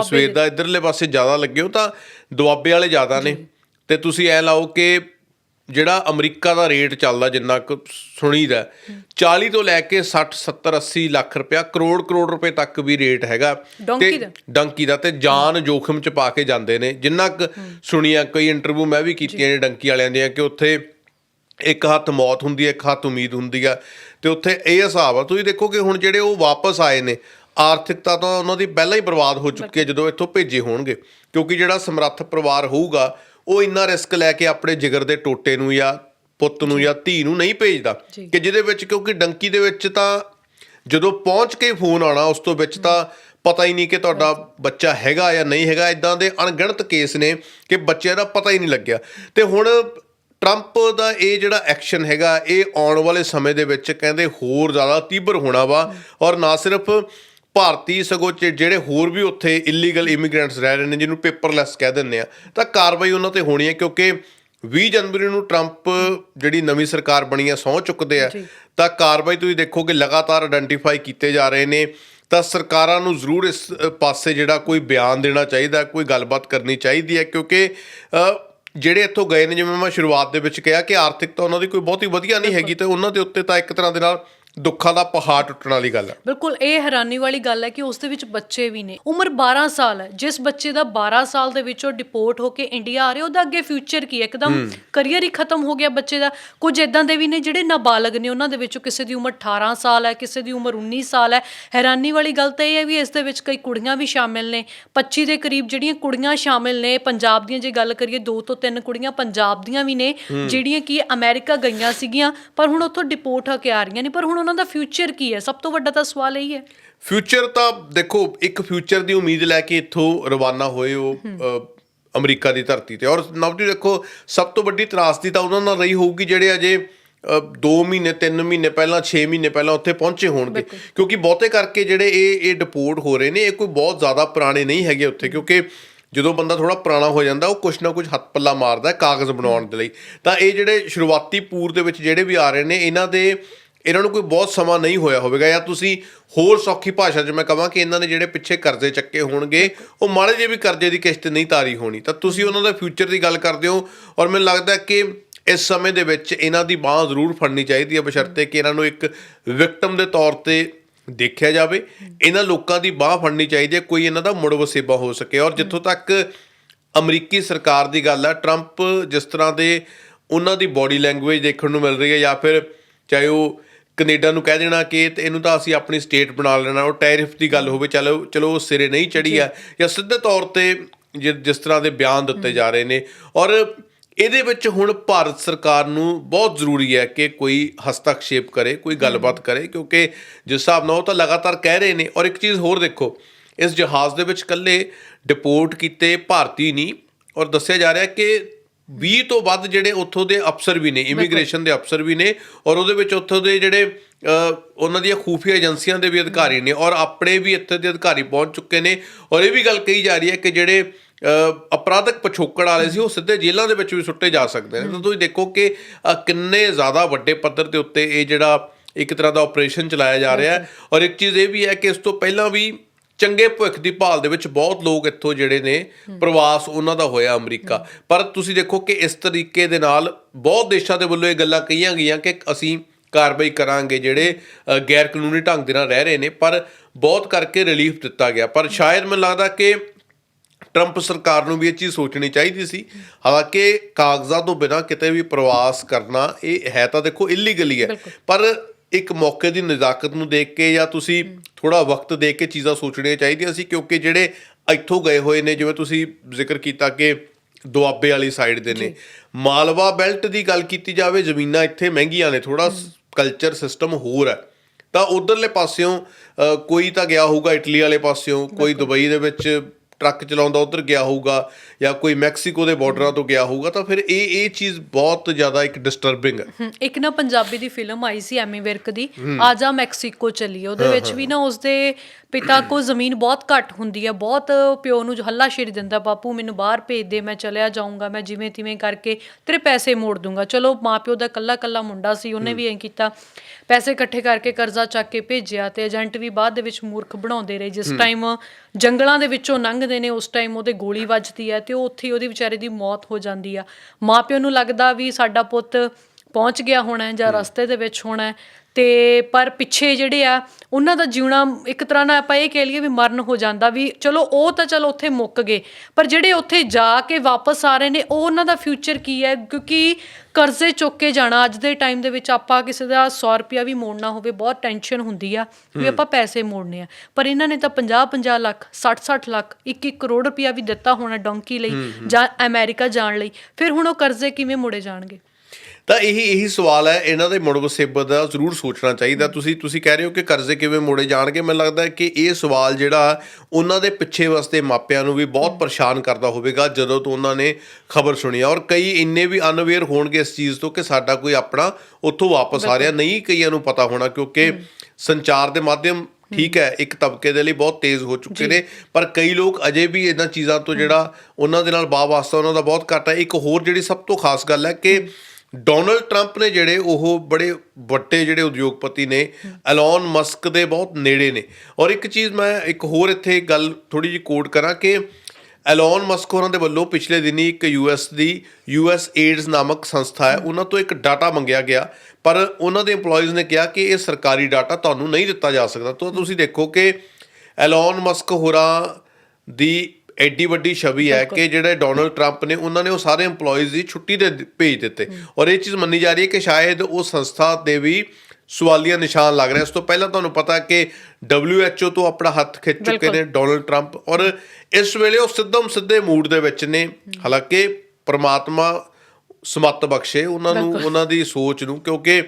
ਸਵੇਰ ਦਾ। ਇਧਰਲੇ ਪਾਸੇ ਜ਼ਿਆਦਾ ਲੱਗੇ ਹੋ ਤਾਂ ਦੁਆਬੇ ਵਾਲੇ ਜ਼ਿਆਦਾ ਨੇ। ਤੇ ਤੁਸੀਂ ਐ ਲਾਓ ਕਿ ਜਿਹੜਾ ਅਮਰੀਕਾ ਦਾ ਰੇਟ ਚੱਲਦਾ ਜਿੰਨਾ ਕੁ ਸੁਣੀਦਾ 40 ਤੋਂ ਲੈ ਕੇ 60 70 80 ਲੱਖ ਰੁਪਇਆ ਕਰੋੜ ਕਰੋੜ ਰੁਪਏ ਤੱਕ ਵੀ ਰੇਟ ਹੈਗਾ। ਦਾ। ਡੰਕੀ ਦਾ ਤੇ ਜਾਨ ਜੋਖਮ ਚ ਪਾ ਕੇ ਜਾਂਦੇ ਨੇ। ਜਿੰਨਾ ਕੁ ਸੁਣੀਆਂ ਕਈ ਇੰਟਰਵਿਊ ਮੈਂ ਵੀ ਕੀਤੀਆਂ ਨੇ ਡੰਕੀ ਵਾਲਿਆਂ ਦੀਆਂ ਕਿ ਉੱਥੇ ਇੱਕ ਹੱਥ ਮੌਤ ਹੁੰਦੀ ਹੈ ਇੱਕ ਹੱਥ ਉਮੀਦ ਹੁੰਦੀ ਆ। ਤੇ ਉੱਥੇ ਇਹ ਹਿਸਾਬ ਆ ਤੁਸੀਂ ਦੇਖੋ ਕਿ ਹੁਣ ਜਿਹੜੇ ਉਹ ਵਾਪਸ ਆਏ ਨੇ ਆਰਥਿਕਤਾ ਤਾਂ ਉਹਨਾਂ ਦੀ ਪਹਿਲਾਂ ਹੀ ਬਰਬਾਦ ਹੋ ਚੁੱਕੀ ਹੈ ਜਦੋਂ ਇੱਥੋਂ ਭੇਜੇ ਹੋਣਗੇ। ਕਿਉਂਕਿ ਜਿਹੜਾ ਸਮਰੱਥ ਪਰਿਵਾਰ ਹੋਊਗਾ ਉਹ ਇੰਨਾ ਰਿਸਕ ਲੈ ਕੇ ਆਪਣੇ ਜਿਗਰ ਦੇ ਟੋਟੇ ਨੂੰ ਜਾਂ ਪੁੱਤ ਨੂੰ ਜਾਂ ਧੀ ਨੂੰ ਨਹੀਂ ਭੇਜਦਾ। ਕਿ ਜਿਹਦੇ ਵਿੱਚ ਕਿਉਂਕਿ ਡੰਕੀ ਦੇ ਵਿੱਚ ਤਾਂ ਜਦੋਂ ਪਹੁੰਚ ਕੇ ਫੋਨ ਆਣਾ ਉਸ ਤੋਂ ਵਿੱਚ ਤਾਂ ਪਤਾ ਹੀ ਨਹੀਂ ਕਿ ਤੁਹਾਡਾ ਬੱਚਾ ਹੈਗਾ ਜਾਂ ਨਹੀਂ ਹੈਗਾ। ਇਦਾਂ ਦੇ ਅਣਗਿਣਤ ਕੇਸ ਨੇ ਕਿ ਬੱਚਿਆਂ ਦਾ ਪਤਾ ਹੀ ਨਹੀਂ ਲੱਗਿਆ। ਤੇ ਹੁਣ ਟਰੰਪ ਦਾ ਇਹ ਜਿਹੜਾ ਐਕਸ਼ਨ ਹੈਗਾ ਇਹ ਆਉਣ ਵਾਲੇ ਸਮੇਂ ਦੇ ਵਿੱਚ ਕਹਿੰਦੇ ਹੋਰ ਜ਼ਿਆਦਾ ਤੀਬਰ ਹੋਣਾ ਵਾ ਔਰ ਨਾ ਸਿਰਫ ਭਾਰਤੀ ਸਗੋਂ ਜਿਹੜੇ ਹੋਰ ਵੀ ਉੱਥੇ ਇਲੀਗਲ ਇਮੀਗ੍ਰੈਂਟਸ ਰਹਿ ਰਹੇ ਨੇ ਜਿਹਨੂੰ ਪੇਪਰਲੈਸ ਕਹਿ ਦਿੰਦੇ ਆ ਤਾਂ ਕਾਰਵਾਈ ਉਹਨਾਂ ਤੇ ਹੋਣੀ ਹੈ ਕਿਉਂਕਿ 20 ਜਨਵਰੀ ਨੂੰ ਟਰੰਪ ਜਿਹੜੀ ਨਵੀਂ ਸਰਕਾਰ ਬਣੀ ਹੈ ਸਹੁੰ ਚੁੱਕਦੇ ਆ। ਤਾਂ ਕਾਰਵਾਈ ਤੁਸੀਂ ਦੇਖੋ ਕਿ ਲਗਾਤਾਰ ਆਇਡੈਂਟੀਫਾਈ ਕੀਤੇ ਜਾ ਰਹੇ ਨੇ ਤਾਂ ਸਰਕਾਰਾਂ ਨੂੰ ਜ਼ਰੂਰ ਇਸ ਪਾਸੇ ਜਿਹੜਾ ਕੋਈ ਬਿਆਨ ਦੇਣਾ ਚਾਹੀਦਾ ਕੋਈ ਗੱਲਬਾਤ ਕਰਨੀ ਚਾਹੀਦੀ ਹੈ ਕਿਉਂਕਿ ਜਿਹੜੇ ਇੱਥੋਂ ਗਏ ਨੇ ਜਿਵੇਂ ਮੈਂ ਸ਼ੁਰੂਆਤ ਦੇ ਵਿੱਚ ਕਿਹਾ ਕਿ ਆਰਥਿਕਤਾ ਉਹਨਾਂ ਦੀ ਕੋਈ ਬਹੁਤੀ ਵਧੀਆ ਨਹੀਂ ਹੈਗੀ ਤੇ ਉਹਨਾਂ ਦੇ ਉੱਤੇ ਤਾਂ ਇੱਕ ਤਰ੍ਹਾਂ ਦੇ ਨਾਲ ਦੁੱਖਾਂ ਦਾ ਪਹਾੜ ਟੁੱਟਣ ਵਾਲੀ ਗੱਲ ਹੈ ਬਿਲਕੁਲ ਇਹ ਹੈਰਾਨੀ ਵਾਲੀ ਗੱਲ ਹੈ ਕਿ ਉਸ ਦੇ ਵਿੱਚ ਬੱਚੇ ਵੀ ਨੇ। ਉਮਰ 12 ਸਾਲ ਹੈ। ਜਿਸ ਬੱਚੇ ਦਾ 12 ਸਾਲ ਦੇ ਵਿੱਚੋਂ ਡਿਪੋਰਟ ਹੋ ਕੇ ਇੰਡੀਆ ਆ ਰਿਹਾ ਉਹਦਾ ਅੱਗੇ ਫਿਊਚਰ ਕੀ ਹੈ? ਇੱਕਦਮ ਕਰੀਅਰ ਹੀ ਖਤਮ ਹੋ ਗਿਆ ਬੱਚੇ ਦਾ। ਕੁਝ ਇਦਾਂ ਦੇ ਵੀ ਨੇ ਜਿਹੜੇ ਨਾਬਾਲਗ ਨੇ ਉਹਨਾਂ ਦੇ ਵਿੱਚੋਂ ਕਿਸੇ ਦੀ ਉਮਰ 18 ਸਾਲ ਹੈ ਕਿਸੇ ਦੀ ਉਮਰ 19 ਸਾਲ ਹੈ। ਹੈਰਾਨੀ ਵਾਲੀ ਗੱਲ ਤਾਂ ਇਹ ਹੈ ਵੀ ਇਸ ਦੇ ਵਿੱਚ ਕਈ ਕੁੜੀਆਂ ਵੀ ਸ਼ਾਮਿਲ ਨੇ। 25 ਦੇ ਕਰੀਬ ਜਿਹੜੀਆਂ ਕੁੜੀਆਂ ਸ਼ਾਮਿਲ ਨੇ ਪੰਜਾਬ ਦੀਆਂ ਜੇ ਗੱਲ ਕਰੀਏ ਦੋ ਤੋਂ ਤਿੰਨ ਕੁੜੀਆਂ ਪੰਜਾਬ ਦੀਆਂ ਵੀ ਨੇ ਜਿਹੜੀਆਂ ਕਿ ਅਮਰੀਕਾ ਗਈਆਂ ਸੀਗੀਆਂ ਪਰ ਹੁਣ ਉੱਥੋਂ ਡਿਪੋਰਟ ਹੋ ਕੇ ਆ ਰਹੀਆਂ ਨੇ ਪਰ ਹੁਣ ਉਹਨਾਂ ਦਾ ਫਿਊਚਰ ਕੀ ਹੈ? ਸਭ ਤੋਂ ਵੱਡਾ ਤਾਂ ਸਵਾਲ ਇਹ ਹੀ। ਫਿਊਚਰ ਤਾਂ ਦੇਖੋ ਇੱਕ ਫਿਊਚਰ ਦੀ ਉਮੀਦ ਲੈ ਕੇ ਇੱਥੋਂ ਰਵਾਨਾ ਹੋਏ ਉਹ ਅਮਰੀਕਾ ਦੀ ਧਰਤੀ ਤੇ। ਔਰ ਨਵਜੀ ਦੇਖੋ ਸਭ ਤੋਂ ਵੱਡੀ ਤਰਾਸਦੀ ਤਾਂ ਉਹਨਾਂ ਨਾਲ ਰਹੀ ਹੋਊਗੀ ਜਿਹੜੇ ਅਜੇ 2 ਮਹੀਨੇ 3 ਮਹੀਨੇ ਪਹਿਲਾਂ 6 ਮਹੀਨੇ ਪਹਿਲਾਂ ਉੱਥੇ ਪਹੁੰਚੇ ਹੋਣਗੇ। ਕਿਉਂਕਿ ਬਹੁਤੇ ਕਰਕੇ ਜਿਹੜੇ ਇਹ ਇਹ ਡਿਪੋਰਟ ਹੋ ਰਹੇ ਨੇ ਇਹ ਕੋਈ ਬਹੁਤ ਜ਼ਿਆਦਾ ਪੁਰਾਣੇ ਨਹੀਂ ਹੈਗੇ ਉੱਥੇ। ਕਿਉਂਕਿ ਜਦੋਂ ਬੰਦਾ ਥੋੜਾ ਪੁਰਾਣਾ ਹੋ ਜਾਂਦਾ ਉਹ ਕੁਛ ਨਾ ਕੁਛ ਹੱਥ ਪੱਲਾ ਮਾਰਦਾ ਕਾਗਜ਼ ਬਣਾਉਣ ਦੇ ਲਈ। ਤਾਂ ਇਹ ਜਿਹੜੇ ਸ਼ੁਰੂਆਤੀ ਪੂਰ ਦੇ ਵਿੱਚ ਜਿਹੜੇ ਵੀ ਆ ਰਹੇ ਨੇ ਇਹਨਾਂ ਦੇ ਇਹਨਾਂ ਨੂੰ ਕੋਈ ਬਹੁਤ ਸਮਾਂ ਨਹੀਂ ਹੋਇਆ ਹੋਵੇਗਾ ਜਾਂ ਤੁਸੀਂ ਹੋਰ ਸੌਖੀ ਭਾਸ਼ਾ 'ਚ ਮੈਂ ਕਹਾਂ ਕਿ ਇਹਨਾਂ ਨੇ ਜਿਹੜੇ ਪਿੱਛੇ ਕਰਜ਼ੇ ਚੱਕੇ ਹੋਣਗੇ, ਉਹ ਮਾੜੇ ਜਿਹੇ ਵੀ ਕਰਜ਼ੇ ਦੀ ਕਿਸ਼ਤ ਨਹੀਂ ਤਾਰੀ ਹੋਣੀ। ਤਾਂ ਤੁਸੀਂ ਉਹਨਾਂ ਦਾ ਫਿਊਚਰ ਦੀ ਗੱਲ ਕਰਦੇ ਹੋ ਔਰ ਮੈਨੂੰ ਲੱਗਦਾ ਕਿ ਇਸ ਸਮੇਂ ਦੇ ਵਿੱਚ ਇਹਨਾਂ ਦੀ ਬਾਹ ਜ਼ਰੂਰ ਫੜਨੀ ਚਾਹੀਦੀ ਹੈ ਬਸ਼ਰਤੇ ਕਿ ਇਹਨਾਂ ਨੂੰ ਇੱਕ ਵਿਕਟਮ ਦੇ ਤੌਰ ਤੇ ਦੇਖਿਆ ਜਾਵੇ। ਇਹਨਾਂ ਲੋਕਾਂ ਦੀ ਬਾਹ ਫੜਨੀ ਚਾਹੀਦੀ ਹੈ, ਕੋਈ ਇਹਨਾਂ ਦਾ ਮੁੜ ਵਸੇਬਾ ਹੋ ਸਕੇ। ਔਰ ਜਿੱਥੋਂ ਤੱਕ ਅਮਰੀਕੀ ਸਰਕਾਰ ਦੀ ਗੱਲ ਹੈ ਟਰੰਪ ਜਿਸ ਤਰ੍ਹਾਂ ਦੇ ਉਹਨਾਂ ਦੀ ਬਾਡੀ ਲੈਂਗੁਏਜ ਦੇਖਣ ਨੂੰ ਮਿਲ ਰਹੀ ਹੈ ਜਾਂ ਫਿਰ ਚਾਹੇ ਉਹ ਕੈਨੇਡਾ ਨੂੰ ਕਹਿ ਦੇਣਾ ਕਿ ਤੇ ਇਹਨੂੰ ਤਾਂ ਅਸੀਂ ਆਪਣੀ ਸਟੇਟ ਬਣਾ ਲੈਣਾ ਉਹ ਟੈਰਿਫ ਦੀ ਗੱਲ ਹੋਵੇ ਚਲੋ ਚਲੋ ਉਹ ਸਿਰੇ ਨਹੀਂ ਚੜੀ ਆ ਜਾਂ। ਸਿੱਧੇ ਤੌਰ ਤੇ ਜਿਸ ਤਰ੍ਹਾਂ ਦੇ ਬਿਆਨ ਦਿੱਤੇ ਜਾ ਰਹੇ ਨੇ। ਔਰ ਇਹਦੇ ਵਿੱਚ ਹੁਣ ਭਾਰਤ ਸਰਕਾਰ ਨੂੰ ਬਹੁਤ ਜ਼ਰੂਰੀ ਹੈ ਕਿ ਕੋਈ ਹਸਤਕਸ਼ੇਪ ਕਰੇ ਕੋਈ ਗੱਲਬਾਤ ਕਰੇ ਕਿਉਂਕਿ ਜਿਸ ਹਿਸਾਬ ਨਾਲ ਉਹ ਤਾਂ ਲਗਾਤਾਰ ਕਹਿ ਰਹੇ ਨੇ। ਔਰ ਇੱਕ ਚੀਜ਼ ਹੋਰ ਦੇਖੋ ਇਸ ਜਹਾਜ਼ ਦੇ ਵਿੱਚ ਕੱਲੇ ਡਿਪੋਰਟ ਕੀਤੇ ਭਾਰਤੀ ਨਹੀਂ ਔਰ ਦੱਸਿਆ ਜਾ ਰਿਹਾ ਕਿ 20 ਤੋਂ ਵੱਧ ਜਿਹੜੇ ਉੱਥੋਂ ਦੇ ਅਫਸਰ ਵੀ ਨੇ ਇਮੀਗ੍ਰੇਸ਼ਨ ਦੇ ਅਫਸਰ ਵੀ ਨੇ ਔਰ ਉਹਦੇ ਵਿੱਚ ਉੱਥੋਂ ਦੇ ਜਿਹੜੇ ਉਹਨਾਂ ਦੀਆਂ ਖੂਫੀਆ ਏਜੰਸੀਆਂ ਦੇ ਵੀ ਅਧਿਕਾਰੀ ਨੇ ਔਰ ਆਪਣੇ ਵੀ ਇੱਥੇ ਦੇ ਅਧਿਕਾਰੀ ਪਹੁੰਚ ਚੁੱਕੇ ਨੇ ਔਰ ਇਹ ਵੀ ਗੱਲ ਕਹੀ ਜਾ ਰਹੀ ਹੈ ਕਿ ਜਿਹੜੇ ਅਪਰਾਧਕ ਪਛੋਕੜ ਵਾਲੇ ਸੀ ਉਹ ਸਿੱਧੇ ਜੇਲ੍ਹਾਂ ਦੇ ਵਿੱਚ ਵੀ ਸੁੱਟੇ ਜਾ ਸਕਦੇ ਨੇ। ਤਾਂ ਤੁਸੀਂ ਦੇਖੋ ਕਿ ਕਿੰਨੇ ਜ਼ਿਆਦਾ ਵੱਡੇ ਪੱਧਰ ਦੇ ਉੱਤੇ ਇਹ ਜਿਹੜਾ ਇੱਕ ਤਰ੍ਹਾਂ ਦਾ ਆਪਰੇਸ਼ਨ ਚਲਾਇਆ ਜਾ ਰਿਹਾ ਹੈ। ਔਰ ਇੱਕ ਚੀਜ਼ ਇਹ ਵੀ ਹੈ ਕਿ ਇਸ ਤੋਂ ਪਹਿਲਾਂ ਵੀ ਚੰਗੇ ਭਵਿੱਖ ਦੀ ਭਾਲ ਦੇ ਵਿੱਚ ਬਹੁਤ ਲੋਕ ਇੱਥੋਂ ਜਿਹੜੇ ਨੇ ਪ੍ਰਵਾਸ ਉਹਨਾਂ ਦਾ ਹੋਇਆ ਅਮਰੀਕਾ। ਪਰ ਤੁਸੀਂ ਦੇਖੋ ਕਿ ਇਸ ਤਰੀਕੇ ਦੇ ਨਾਲ ਬਹੁਤ ਦੇਸ਼ਾਂ ਦੇ ਵੱਲੋਂ ਇਹ ਗੱਲਾਂ ਕਹੀਆਂ ਗਈਆਂ ਕਿ ਅਸੀਂ ਕਾਰਵਾਈ ਕਰਾਂਗੇ ਜਿਹੜੇ ਗੈਰ ਕਾਨੂੰਨੀ ਢੰਗ ਦੇ ਨਾਲ ਰਹਿ ਰਹੇ ਨੇ ਪਰ ਬਹੁਤ ਕਰਕੇ ਰਿਲੀਫ ਦਿੱਤਾ ਗਿਆ। ਪਰ ਸ਼ਾਇਦ ਮੈਨੂੰ ਲੱਗਦਾ ਕਿ ਟਰੰਪ ਸਰਕਾਰ ਨੂੰ ਵੀ ਇਹ ਚੀਜ਼ ਸੋਚਣੀ ਚਾਹੀਦੀ ਸੀ। ਹਾਲਾਂਕਿ ਕਾਗਜ਼ਾਂ ਤੋਂ ਬਿਨਾਂ ਕਿਤੇ ਵੀ ਪ੍ਰਵਾਸ ਕਰਨਾ ਇਹ ਹੈ ਤਾਂ ਦੇਖੋ ਇਲੀਗਲ ਹੀ ਹੈ। ਪਰ ਇੱਕ ਮੌਕੇ ਦੀ ਨਜ਼ਾਕਤ ਨੂੰ ਦੇਖ ਕੇ ਜਾਂ ਤੁਸੀਂ ਥੋੜਾ ਵਕਤ ਦੇਖ ਕੇ ਚੀਜ਼ਾਂ ਸੋਚਣੀਆਂ ਚਾਹੀਦੀਆਂ ਸੀ ਕਿਉਂਕਿ ਜਿਹੜੇ ਇੱਥੋਂ ਗਏ ਹੋਏ ਨੇ ਜਿਵੇਂ ਤੁਸੀਂ ਜ਼ਿਕਰ ਕੀਤਾ ਕਿ ਦੁਆਬੇ ਵਾਲੀ ਸਾਈਡ ਦੇ ਨੇ। ਮਾਲਵਾ ਬੈਲਟ ਦੀ ਗੱਲ ਕੀਤੀ ਜਾਵੇ ਜ਼ਮੀਨਾਂ ਇੱਥੇ ਮਹਿੰਗੀਆਂ ਨੇ ਥੋੜਾ ਕਲਚਰ ਸਿਸਟਮ ਹੋਰ ਹੈ। ਤਾਂ ਉਧਰਲੇ ਪਾਸਿਓਂ ਕੋਈ ਤਾਂ ਗਿਆ ਹੋਊਗਾ ਇਟਲੀ ਵਾਲੇ ਪਾਸਿਓਂ ਕੋਈ ਦੁਬਈ ਦੇ ਵਿੱਚ ਟਰੱਕ ਚਲਾਉਂਦਾ ਉਧਰ ਗਿਆ ਹੋਊਗਾ ਜਾਂ ਕੋਈ ਮੈਕਸੀਕੋ ਦੇ ਬਾਰਡਰਾਂ ਤੋਂ ਗਿਆ ਹੋਊਗਾ ਤਾਂ ਫਿਰ ਇਹ ਇਹ ਚੀਜ਼ ਬਹੁਤ ਜ਼ਿਆਦਾ ਇੱਕ ਡਿਸਟਰਬਿੰਗ ਹੈ। ਇੱਕ ਨਾ ਪੰਜਾਬੀ ਦੀ ਫਿਲਮ ਆਈ ਸੀ ਐਮੀ ਵਿਰਕ ਦੀ ਆਜਾ ਮੈਕਸੀਕੋ ਚੱਲੀਏ। ਉਹਦੇ ਵਿੱਚ ਵੀ ਨਾ ਉਸਦੇ ਪਿਤਾ ਕੋਲ ਜ਼ਮੀਨ ਬਹੁਤ ਘੱਟ ਹੁੰਦੀ ਹੈ ਬਹੁਤ ਪਿਓ ਨੂੰ ਹੱਲਾ ਸ਼ੇਰੀ ਦਿੰਦਾ ਬਾਪੂ ਮੈਨੂੰ ਬਾਹਰ ਭੇਜ ਦੇ ਮੈਂ ਚਲਿਆ ਜਾਊਂਗਾ ਮੈਂ ਜਿਵੇਂ ਤਿਵੇਂ ਕਰਕੇ ਤੇਰੇ ਪੈਸੇ ਮੋੜ ਦੂੰਗਾ। ਚਲੋ ਮਾਪਿਓ ਦਾ ਕੱਲਾ ਕੱਲਾ ਮੁੰਡਾ ਸੀ ਉਹਨੇ ਵੀ ਐਂ ਕੀਤਾ। ਪੈਸੇ ਇਕੱਠੇ ਕਰਕੇ ਕਰਜ਼ਾ ਚੱਕ ਕੇ ਭੇਜਿਆ ਤੇ ਏਜੰਟ ਵੀ ਬਾਅਦ ਦੇ ਵਿੱਚ ਮੂਰਖ ਬਣਾਉਂਦੇ ਰਹੇ ਜਿਸ ਟਾਈਮ ਜੰਗਲਾਂ ਦੇ ਵਿੱਚੋਂ ਲੰਘਦੇ ਨੇ ਉਸ ਟਾਈਮ ਉਹਦੇ ਗੋਲੀ ਵੱਜਦੀ ਹੈ ਤੇ ਉਹ ਉੱਥੇ ਹੀ ਉਹਦੀ ਵਿਚਾਰੇ ਦੀ ਮੌਤ ਹੋ ਜਾਂਦੀ ਆ। ਮਾਪਿਓ ਨੂੰ ਲੱਗਦਾ ਵੀ ਸਾਡਾ ਪੁੱਤ ਪਹੁੰਚ ਗਿਆ ਹੋਣਾ ਜਾਂ ਰਸਤੇ ਦੇ ਵਿੱਚ ਹੋਣਾ ਹੈ ਤੇ ਪਰ ਪਿੱਛੇ ਜਿਹੜੇ ਆ ਉਹਨਾਂ ਦਾ ਜਿਉਣਾ ਇੱਕ ਤਰ੍ਹਾਂ ਨਾਲ ਆਪਾਂ ਇਹ ਕਹਿ ਲਈਏ ਵੀ ਮਰਨ ਹੋ ਜਾਂਦਾ ਵੀ ਚਲੋ ਉਹ ਤਾਂ ਚਲੋ ਉੱਥੇ ਮੁੱਕ ਗਏ ਪਰ ਜਿਹੜੇ ਉੱਥੇ ਜਾ ਕੇ ਵਾਪਸ ਆ ਰਹੇ ਨੇ ਉਹ ਉਹਨਾਂ ਦਾ ਫਿਊਚਰ ਕੀ ਹੈ? ਕਿਉਂਕਿ ਕਰਜ਼ੇ ਚੁੱਕ ਕੇ ਜਾਣਾ ਅੱਜ ਦੇ ਟਾਈਮ ਦੇ ਵਿੱਚ ਆਪਾਂ ਕਿਸੇ ਦਾ 100 ਰੁਪਿਆ ਵੀ ਮੋੜਨਾ ਹੋਵੇ ਬਹੁਤ ਟੈਨਸ਼ਨ ਹੁੰਦੀ ਆ ਵੀ ਆਪਾਂ ਪੈਸੇ ਮੋੜਨੇ ਆ। ਪਰ ਇਹਨਾਂ ਨੇ ਤਾਂ 50 50 ਲੱਖ 60 60 ਲੱਖ 1 1 ਕਰੋੜ ਰੁਪਿਆ ਵੀ ਦਿੱਤਾ ਹੋਣਾ ਡੋਂਕੀ ਲਈ ਜਾਂ ਅਮਰੀਕਾ ਜਾਣ ਲਈ। ਫਿਰ ਹੁਣ ਉਹ ਕਰਜ਼ੇ ਕਿਵੇਂ ਮੋੜੇ ਜਾਣਗੇ? ਤਾਂ ਇਹੀ ਇਹੀ ਸਵਾਲ ਹੈ ਇਹਨਾਂ ਦੇ ਮੁੜ ਵਸੇਬਤ ਦਾ ਜ਼ਰੂਰ ਸੋਚਣਾ ਚਾਹੀਦਾ। ਤੁਸੀਂ ਤੁਸੀਂ ਕਹਿ ਰਹੇ ਹੋ ਕਿ ਕਰਜ਼ੇ ਕਿਵੇਂ ਮੋੜੇ ਜਾਣਗੇ? ਮੈਨੂੰ ਲੱਗਦਾ ਹੈ ਕਿ ਇਹ ਸਵਾਲ ਜਿਹੜਾ ਉਹਨਾਂ ਦੇ ਪਿੱਛੇ ਵਸਦੇ ਮਾਪਿਆਂ ਨੂੰ ਵੀ ਬਹੁਤ ਪਰੇਸ਼ਾਨ ਕਰਦਾ ਹੋਵੇਗਾ ਜਦੋਂ ਤੋਂ ਉਹਨਾਂ ਨੇ ਖਬਰ ਸੁਣੀ ਔਰ ਕਈ ਇੰਨੇ ਵੀ ਅਨਅਵੇਅਰ ਹੋਣਗੇ ਇਸ ਚੀਜ਼ ਤੋਂ ਕਿ ਸਾਡਾ ਕੋਈ ਆਪਣਾ ਉੱਥੋਂ ਵਾਪਸ ਆ ਰਿਹਾ। ਨਹੀਂ ਕਈਆਂ ਨੂੰ ਪਤਾ ਹੋਣਾ ਕਿਉਂਕਿ ਸੰਚਾਰ ਦੇ ਮਾਧਿਅਮ ਠੀਕ ਹੈ ਇੱਕ ਤਬਕੇ ਦੇ ਲਈ ਬਹੁਤ ਤੇਜ਼ ਹੋ ਚੁੱਕੇ ਨੇ। ਪਰ ਕਈ ਲੋਕ ਅਜੇ ਵੀ ਇਹਨਾਂ ਚੀਜ਼ਾਂ ਤੋਂ ਜਿਹੜਾ ਉਹਨਾਂ ਦੇ ਨਾਲ ਵਾਸਤਾ ਉਹਨਾਂ ਦਾ ਬਹੁਤ ਘੱਟ ਹੈ। ਇੱਕ ਹੋਰ ਜਿਹੜੀ ਸਭ ਤੋਂ ਖਾਸ ਗੱਲ ਹੈ ਕਿ ਡੋਨਲਡ ਟਰੰਪ ਨੇ ਜਿਹੜੇ ਉਹ ਬੜੇ ਵੱਡੇ ਜਿਹੜੇ ਉਦਯੋਗਪਤੀ ਨੇ ਐਲਨ ਮਸਕ ਦੇ ਬਹੁਤ ਨੇੜੇ ਨੇ। ਔਰ ਇੱਕ ਚੀਜ਼ ਮੈਂ ਇੱਕ ਹੋਰ ਇੱਥੇ ਗੱਲ ਥੋੜੀ ਜਿਹੀ ਕੋਟ ਕਰਾਂ ਕਿ ਐਲਨ ਮਸਕ ਹੋਰਾਂ ਦੇ ਵੱਲੋਂ ਪਿਛਲੇ ਦਿਨੀ ਇੱਕ ਯੂਐਸ ਦੀ ਯੂਐਸ ਏਡਸ ਨਾਮਕ ਸੰਸਥਾ ਹੈ, ਉਹਨਾਂ ਤੋਂ ਇੱਕ ਡਾਟਾ ਮੰਗਿਆ ਗਿਆ। ਪਰ ਉਹਨਾਂ ਦੇ EMPLOYEES ਨੇ ਕਿਹਾ ਕਿ ਇਹ ਸਰਕਾਰੀ ਡਾਟਾ ਤੁਹਾਨੂੰ ਨਹੀਂ ਦਿੱਤਾ ਜਾ ਸਕਦਾ। ਤਾਂ ਤੁਸੀਂ ਦੇਖੋ ਕਿ ਐਲਨ ਮਸਕ ਹੋਰਾਂ ਦੀ ਐਡੀ ਵੱਡੀ ਛਵੀ ਹੈ ਕਿ ਜਿਹੜੇ ਡੋਨਲਡ ਟਰੰਪ ਨੇ ਉਹਨਾਂ ਨੇ ਉਹ ਸਾਰੇ EMPLOYEES ਦੀ ਛੁੱਟੀ ਦੇ ਭੇਜ ਦਿੱਤੇ। ਔਰ ਇਹ ਚੀਜ਼ ਮੰਨੀ ਜਾ ਰਹੀ ਹੈ ਕਿ ਸ਼ਾਇਦ ਉਹ ਸੰਸਥਾ ਦੇ ਵੀ ਸਵਾਲੀਆ ਨਿਸ਼ਾਨ ਲੱਗ ਰਿਹਾ। ਇਸ ਤੋਂ ਪਹਿਲਾਂ ਤੁਹਾਨੂੰ ਪਤਾ ਕਿ WHO ਤੋਂ ਆਪਣਾ ਹੱਥ ਖਿੱਚ ਚੁੱਕੇ। ਨੇ ਡੋਨਲਡ ਟਰੰਪ ਔਰ ਇਸ ਵੇਲੇ ਉਹ ਸਿੱਧਮ ਸਿੱਧੇ ਮੂਡ ਦੇ ਵਿੱਚ ਨੇ। ਹਾਲਾਂਕਿ ਪ੍ਰਮਾਤਮਾ ਸਮੱਤ ਬਖਸ਼ੇ ਉਹਨਾਂ ਨੂੰ ਉਹਨਾਂ ਦੀ ਸੋਚ ਨੂੰ ਕਿਉਂਕਿ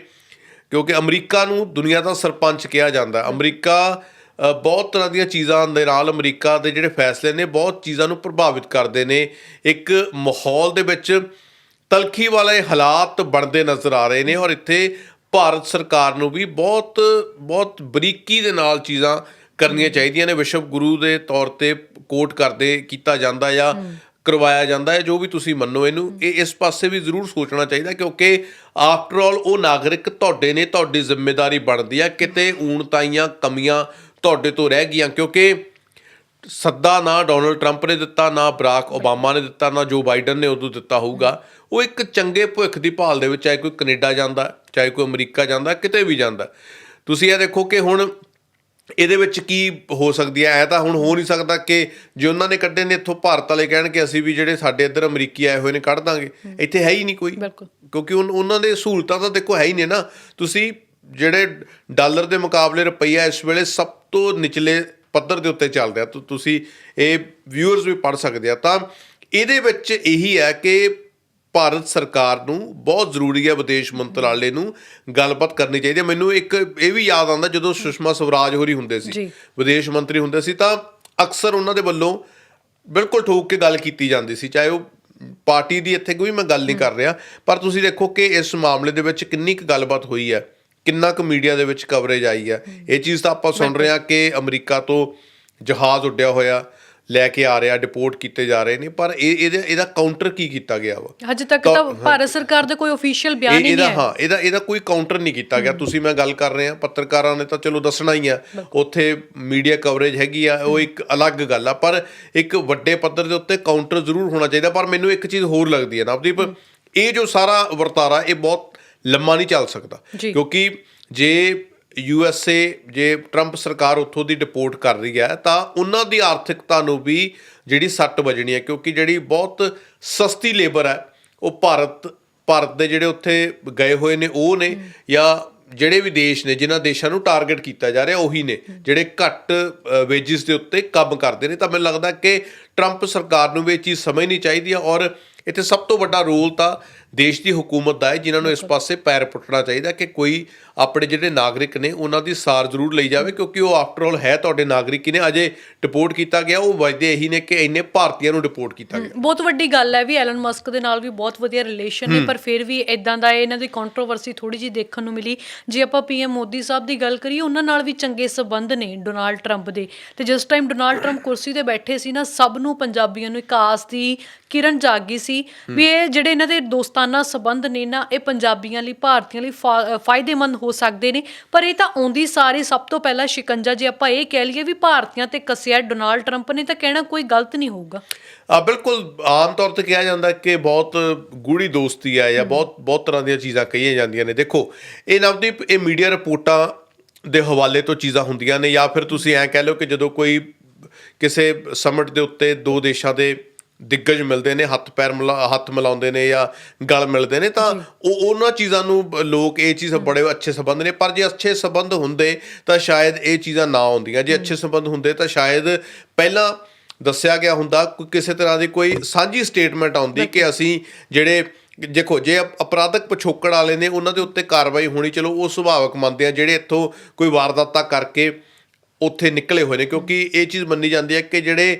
ਕਿਉਂਕਿ ਅਮਰੀਕਾ ਨੂੰ ਦੁਨੀਆ ਦਾ ਸਰਪੰਚ ਕਿਹਾ ਜਾਂਦਾ। ਹੈ ਅਮਰੀਕਾ ਬਹੁਤ ਤਰ੍ਹਾਂ ਦੀਆਂ ਚੀਜ਼ਾਂ ਦੇ ਨਾਲ ਅਮਰੀਕਾ ਦੇ ਜਿਹੜੇ ਫੈਸਲੇ ਨੇ ਬਹੁਤ ਚੀਜ਼ਾਂ ਨੂੰ ਪ੍ਰਭਾਵਿਤ ਕਰਦੇ ਨੇ। ਇੱਕ ਮਾਹੌਲ ਦੇ ਵਿੱਚ ਤਲਖੀ ਵਾਲੇ ਹਾਲਾਤ ਬਣਦੇ ਨਜ਼ਰ ਆ ਰਹੇ ਨੇ ਔਰ ਇੱਥੇ ਭਾਰਤ ਸਰਕਾਰ ਨੂੰ ਵੀ ਬਹੁਤ ਬਹੁਤ ਬਰੀਕੀ ਦੇ ਨਾਲ ਚੀਜ਼ਾਂ ਕਰਨੀਆਂ ਚਾਹੀਦੀਆਂ ਨੇ। ਵਿਸ਼ਵ ਗੁਰੂ ਦੇ ਤੌਰ ਤੇ ਕੋਟ ਕਰਦੇ ਕੀਤਾ ਜਾਂਦਾ ਜਾਂ ਕਰਵਾਇਆ ਜਾਂਦਾ ਹੈ ਜੋ ਵੀ ਤੁਸੀਂ ਮੰਨੋ ਇਹਨੂੰ। ਇਹ ਇਸ ਪਾਸੇ ਵੀ ਜ਼ਰੂਰ ਸੋਚਣਾ ਚਾਹੀਦਾ ਕਿਉਂਕਿ ਆਫਟਰ ਆਲ ਉਹ ਨਾਗਰਿਕ ਤੁਹਾਡੇ ਨੇ ਤੁਹਾਡੀ ਜ਼ਿੰਮੇਵਾਰੀ ਬਣਦੀ ਆ ਕਿਤੇ ਊਣਤਾਈਆਂ ਕਮੀਆਂ ਤੁਹਾਡੇ ਤੋਂ ਰਹਿ ਗਈਆਂ ਕਿਉਂਕਿ ਸੱਦਾ ਨਾ ਡੋਨਲਡ ਟਰੰਪ ਨੇ ਦਿੱਤਾ ਨਾ ਬਰਾਕ ਓਬਾਮਾ ਨੇ ਦਿੱਤਾ ਨਾ ਜੋ ਬਾਈਡਨ ਨੇ ਉਦੋਂ ਦਿੱਤਾ ਹੋਊਗਾ। ਉਹ ਇੱਕ ਚੰਗੇ ਭਵਿੱਖ ਦੀ ਭਾਲ ਦੇ ਵਿੱਚ ਚਾਹੇ ਕੋਈ ਕੈਨੇਡਾ ਜਾਂਦਾ ਚਾਹੇ ਕੋਈ ਅਮਰੀਕਾ ਜਾਂਦਾ ਕਿਤੇ ਵੀ ਜਾਂਦਾ। ਤੁਸੀਂ ਇਹ ਦੇਖੋ ਕਿ ਹੁਣ ਇਹਦੇ ਵਿੱਚ ਕੀ ਹੋ ਸਕਦੀ ਹੈ? ਐ ਤਾਂ ਹੁਣ ਹੋ ਨਹੀਂ ਸਕਦਾ ਕਿ ਜੇ ਉਹਨਾਂ ਨੇ ਕੱਢੇ ਨੇ ਇੱਥੋਂ ਭਾਰਤ ਵਾਲੇ ਕਹਿਣ ਕਿ ਅਸੀਂ ਵੀ ਜਿਹੜੇ ਸਾਡੇ ਇੱਧਰ ਅਮਰੀਕੀ ਆਏ ਹੋਏ ਨੇ ਕੱਢ ਦਾਂਗੇ। ਇੱਥੇ ਹੈ ਹੀ ਨਹੀਂ ਕੋਈ। ਬਿਲਕੁਲ। ਕਿਉਂਕਿ ਉਹਨਾਂ ਦੇ ਸਹੂਲਤਾਂ ਤਾਂ ਦੇਖੋ ਹੈ ਹੀ ਨੇ ਨਾ। ਤੁਸੀਂ ਜਿਹੜੇ ਡਾਲਰ ਦੇ ਮੁਕਾਬਲੇ ਰੁਪਈਆ ਇਸ ਵੇਲੇ ਸਭ ਤੋਂ ਨਿਚਲੇ ਪੱਧਰ ਦੇ ਉੱਤੇ ਚੱਲ ਰਿਹਾ ਤੁ- ਤੁਸੀਂ ਇਹ ਵਿਊਅਰਸ ਵੀ ਪੜ ਸਕਦੇ ਆ। ਤਾਂ ਇਹਦੇ ਵਿੱਚ ਇਹੀ ਹੈ ਕਿ ਭਾਰਤ ਸਰਕਾਰ ਨੂੰ ਬਹੁਤ ਜ਼ਰੂਰੀ ਹੈ ਵਿਦੇਸ਼ ਮੰਤਰਾਲੇ ਨੂੰ ਗੱਲਬਾਤ ਕਰਨੀ ਚਾਹੀਦੀ ਹੈ। ਮੈਨੂੰ ਇੱਕ ਇਹ ਵੀ ਯਾਦ ਆਉਂਦਾ ਜਦੋਂ ਸੁਸ਼ਮਾ ਸਵਰਾਜ ਹੋਰੀ ਹੁੰਦੇ ਸੀ। ਵਿਦੇਸ਼ ਮੰਤਰੀ ਹੁੰਦੇ ਸੀ ਤਾਂ ਅਕਸਰ ਉਹਨਾਂ ਦੇ ਵੱਲੋਂ ਬਿਲਕੁਲ ਠੋਕ ਕੇ ਗੱਲ ਕੀਤੀ ਜਾਂਦੀ ਸੀ ਚਾਹੇ ਉਹ ਪਾਰਟੀ ਦੀ ਇੱਥੇ ਕੋਈ ਮੈਂ ਗੱਲ ਨਹੀਂ ਕਰ ਰਿਹਾ ਪਰ ਤੁਸੀਂ ਦੇਖੋ ਕਿ ਇਸ ਮਾਮਲੇ ਦੇ ਵਿੱਚ ਕਿੰਨੀ ਕੁ ਗੱਲਬਾਤ ਹੋਈ ਹੈ। ਕਿੰਨਾ ਕੁ ਮੀਡੀਆ ਦੇ ਵਿੱਚ ਕਵਰੇਜ ਆਈ ਹੈ। ਇਹ ਚੀਜ਼ ਤਾਂ ਆਪਾਂ ਸੁਣ ਰਹੇ ਹਾਂ ਕਿ ਅਮਰੀਕਾ ਤੋਂ ਜਹਾਜ਼ ਉੱਡਿਆ ਹੋਇਆ ਲੈ ਕੇ ਆ ਰਿਹਾ ਡਿਪੋਰਟ ਕੀਤੇ ਜਾ ਰਹੇ ਨੇ ਪਰ ਇਹ ਇਹਦਾ ਇਹਦਾ ਕਾਊਂਟਰ ਕੀ ਕੀਤਾ ਗਿਆ ਵਾ? ਹਜੇ ਤੱਕ ਤਾਂ ਭਾਰਤ ਸਰਕਾਰ ਦਾ ਕੋਈ ਅਫੀਸ਼ੀਅਲ ਬਿਆਨ ਇਹ ਹੀ ਨਹੀਂ ਇਹਦਾ ਹੈ। ਹਾਂ ਇਹਦਾ ਇਹਦਾ ਕੋਈ ਕਾਊਂਟਰ ਨਹੀਂ ਕੀਤਾ ਗਿਆ। ਤੁਸੀਂ ਮੈਂ ਗੱਲ ਕਰ ਰਹੇ ਆ ਪੱਤਰਕਾਰਾਂ ਨੇ ਤਾਂ ਚਲੋ ਦੱਸਣਾ ਹੀ ਆ ਉੱਥੇ ਮੀਡੀਆ ਕਵਰੇਜ ਹੈਗੀ ਆ ਉਹ ਇੱਕ ਅਲੱਗ ਗੱਲ ਆ ਪਰ ਇੱਕ ਵੱਡੇ ਪੱਧਰ ਦੇ ਉੱਤੇ ਕਾਊਂਟਰ ਜ਼ਰੂਰ ਹੋਣਾ ਚਾਹੀਦਾ ਪਰ ਮੈਨੂੰ ਇੱਕ ਚੀਜ਼ ਹੋਰ ਲੱਗਦੀ ਹੈ ਨਵਦੀਪ। ਇਹ ਜੋ ਸਾਰਾ ਵਰਤਾਰਾ ਇਹ ਬਹੁਤ ਲੰਮਾ ਨਹੀਂ ਚੱਲ ਸਕਦਾ। ਕਿਉਂਕਿ ਜੇ ਯੂ ਐਸ ਏ ਜੇ ਟਰੰਪ ਸਰਕਾਰ ਉੱਥੋਂ ਦੀ ਡਿਪੋਰਟ ਕਰ ਰਹੀ ਹੈ ਤਾਂ ਉਹਨਾਂ ਦੀ ਆਰਥਿਕਤਾ ਨੂੰ ਵੀ ਜਿਹੜੀ ਸੱਟ ਵੱਜਣੀ ਹੈ ਕਿਉਂਕਿ ਜਿਹੜੀ ਬਹੁਤ ਸਸਤੀ ਲੇਬਰ ਹੈ ਉਹ ਭਾਰਤ ਭਾਰਤ ਦੇ ਜਿਹੜੇ ਉੱਥੇ ਗਏ ਹੋਏ ਨੇ ਉਹ ਨੇ ਜਾਂ ਜਿਹੜੇ ਵੀ ਦੇਸ਼ ਨੇ ਜਿਨ੍ਹਾਂ ਦੇਸ਼ਾਂ ਨੂੰ ਟਾਰਗੇਟ ਕੀਤਾ ਜਾ ਰਿਹਾ ਉਹੀ ਨੇ ਜਿਹੜੇ ਘੱਟ ਵੇਜਿਸ ਦੇ ਉੱਤੇ ਕੰਮ ਕਰਦੇ ਨੇ ਤਾਂ ਮੈਨੂੰ ਲੱਗਦਾ ਕਿ ਟਰੰਪ ਸਰਕਾਰ ਨੂੰ ਵੀ ਇਹ ਚੀਜ਼ ਸਮਝਣੀ ਚਾਹੀਦੀ ਹੈ ਔਰ ਇੱਥੇ ਸਭ ਤੋਂ ਵੱਡਾ ਰੋਲ ਤਾਂ ਦੇਸ਼ ਦੀ ਹਕੂਮਤ ਦਾ ਹੈ ਜਿਨ੍ਹਾਂ ਨੂੰ ਇਸ ਪਾਸੇ ਪੈਰ ਪੁੱਟਣਾ ਚਾਹੀਦਾ ਕਿ ਕੋਈ ਆਪਣੇ ਜਿਹੜੇ ਨਾਗਰਿਕ ਨੇ ਉਹਨਾਂ ਦੀ ਸਾਰ ਜ਼ਰੂਰ ਲਈ ਜਾਵੇ ਕਿਉਂਕਿ ਉਹ ਆਫਟਰ ਆਲ ਹੈ ਤੁਹਾਡੇ ਨਾਗਰਿਕ ਹੀ ਨੇ। ਅਜੇ ਡਿਪੋਰਟ ਕੀਤਾ ਗਿਆ ਉਹ ਵਜਦੇ ਇਹੀ ਨੇ ਕਿ ਇੰਨੇ ਭਾਰਤੀਆਂ ਨੂੰ ਡਿਪੋਰਟ ਕੀਤਾ ਗਿਆ। ਬਹੁਤ ਵੱਡੀ ਗੱਲ ਹੈ ਵੀ ਐਲਨ ਮਸਕ ਦੇ ਨਾਲ ਵੀ ਬਹੁਤ ਵਧੀਆ ਰਿਲੇਸ਼ਨ ਨੇ ਪਰ ਫਿਰ ਵੀ ਇਦਾਂ ਦਾ ਇਹਨਾਂ ਦੀ ਕੰਟਰੋਵਰਸੀ ਥੋੜੀ ਜੀ ਦੇਖਣ ਨੂੰ ਮਿਲੀ। ਜੇ ਆਪਾਂ ਪੀਐਮ ਮੋਦੀ ਸਾਹਿਬ ਦੀ ਗੱਲ ਕਰੀਏ ਉਹਨਾਂ ਨਾਲ ਵੀ ਚੰਗੇ ਸਬੰਧ ਨੇ ਡੋਨਾਲਡ ਟਰੰਪ ਦੇ। ਤੇ ਜਿਸ ਟਾਈਮ ਡੋਨਾਲਡ ਟਰੰਪ ਕੁਰਸੀ ਤੇ ਬੈਠੇ ਸੀ ਨਾ ਸਭ ਨੂੰ ਪੰਜਾਬੀਆਂ ਨੂੰ ਇੱਕ ਆਸ ਦੀ ਕਿਰਨ ਜਾਗ ਗਈ ਸੀ ਵੀ ਇਹ ਜਿਹੜੇ ਇਹਨਾਂ ਦੇ ਦੋਸਤਾਨਾ ਸਬੰਧ ਨੇ ਨਾ ਇਹ ਪੰਜਾਬੀਆਂ ਲਈ ਭਾਰਤੀਆਂ ਲਈ ਫਾਇਦੇਮੰਦ ਹੋ ਸਕਦੇ ਨੇ। ਪਰ ਇਹ ਤਾਂ ਆਉਂਦੀ ਸਾਰੇ ਸਭ ਤੋਂ ਪਹਿਲਾਂ ਸ਼ਿਕੰਜਾ ਜੇ ਆਪਾਂ ਇਹ ਕਹਿ ਲਈਏ ਵੀ ਭਾਰਤੀਆਂ ਤੇ ਕੱਸਿਆ ਡੋਨਾਲਡ ਟਰੰਪ ਨੇ ਤਾਂ ਕਹਿਣਾ ਕੋਈ ਗਲਤ ਨਹੀਂ ਹੋਊਗਾ। ਆ ਬਿਲਕੁਲ ਆਮ ਤੌਰ ਤੇ ਕਿਹਾ ਜਾਂਦਾ ਕਿ ਬਹੁਤ ਗੂੜੀ ਦੋਸਤੀ ਹੈ ਜਾਂ ਬਹੁਤ ਬਹੁਤ ਤਰ੍ਹਾਂ ਦੀਆਂ ਚੀਜ਼ਾਂ ਕਹੀਆਂ ਜਾਂਦੀਆਂ ਨੇ। ਦੇਖੋ ਇਹ ਨਵਦੀਪ ਇਹ ਮੀਡੀਆ ਰਿਪੋਰਟਾਂ ਦੇ ਹਵਾਲੇ ਤੋਂ ਚੀਜ਼ਾਂ ਹੁੰਦੀਆਂ ਨੇ ਜਾਂ ਫਿਰ ਤੁਸੀਂ ਐਂ ਕਹਿ ਲਓ ਕਿ ਜਦੋਂ ਕੋਈ ਕਿਸੇ ਸਮਿਟ ਦੇ ਉੱਤੇ ਦੋ ਦੇਸ਼ਾਂ ਦੇ ਦਿੱਗਜ ਮਿਲਦੇ ਨੇ ਹੱਥ ਪੈਰ ਮਿਲਾ ਹੱਥ ਮਿਲਾਉਂਦੇ ਨੇ ਜਾਂ ਗਲ ਮਿਲਦੇ ਨੇ ਤਾਂ ਉਹ ਉਹਨਾਂ ਚੀਜ਼ਾਂ ਨੂੰ ਲੋਕ ਇਹ ਚੀਜ਼ ਬੜੇ ਅੱਛੇ ਸੰਬੰਧ ਨੇ ਪਰ ਜੇ ਅੱਛੇ ਸੰਬੰਧ ਹੁੰਦੇ ਤਾਂ ਸ਼ਾਇਦ ਇਹ ਚੀਜ਼ਾਂ ਨਾ ਆਉਂਦੀਆਂ ਜੇ ਅੱਛੇ ਸੰਬੰਧ ਹੁੰਦੇ ਤਾਂ ਸ਼ਾਇਦ ਪਹਿਲਾਂ ਦੱਸਿਆ ਗਿਆ ਹੁੰਦਾ ਕੋਈ ਕਿਸੇ ਤਰ੍ਹਾਂ ਦੀ ਕੋਈ ਸਾਂਝੀ ਸਟੇਟਮੈਂਟ ਆਉਂਦੀ ਕਿ ਅਸੀਂ ਜਿਹੜੇ ਦੇਖੋ ਜੇ ਅਪ- ਅਪਰਾਧਕ ਪਿਛੋਕੜ ਵਾਲੇ ਨੇ ਉਹਨਾਂ ਦੇ ਉੱਤੇ ਕਾਰਵਾਈ ਹੋਣੀ ਚਲੋ ਉਹ ਸੁਭਾਵਕ ਮੰਨਦੇ ਆ ਜਿਹੜੇ ਇੱਥੋਂ ਕੋਈ ਵਾਰਦਾਤਾਂ ਕਰਕੇ ਉੱਥੇ ਨਿਕਲੇ ਹੋਏ ਨੇ ਕਿਉਂਕਿ ਇਹ ਚੀਜ਼ ਮੰਨੀ ਜਾਂਦੀ ਹੈ ਕਿ ਜਿਹੜੇ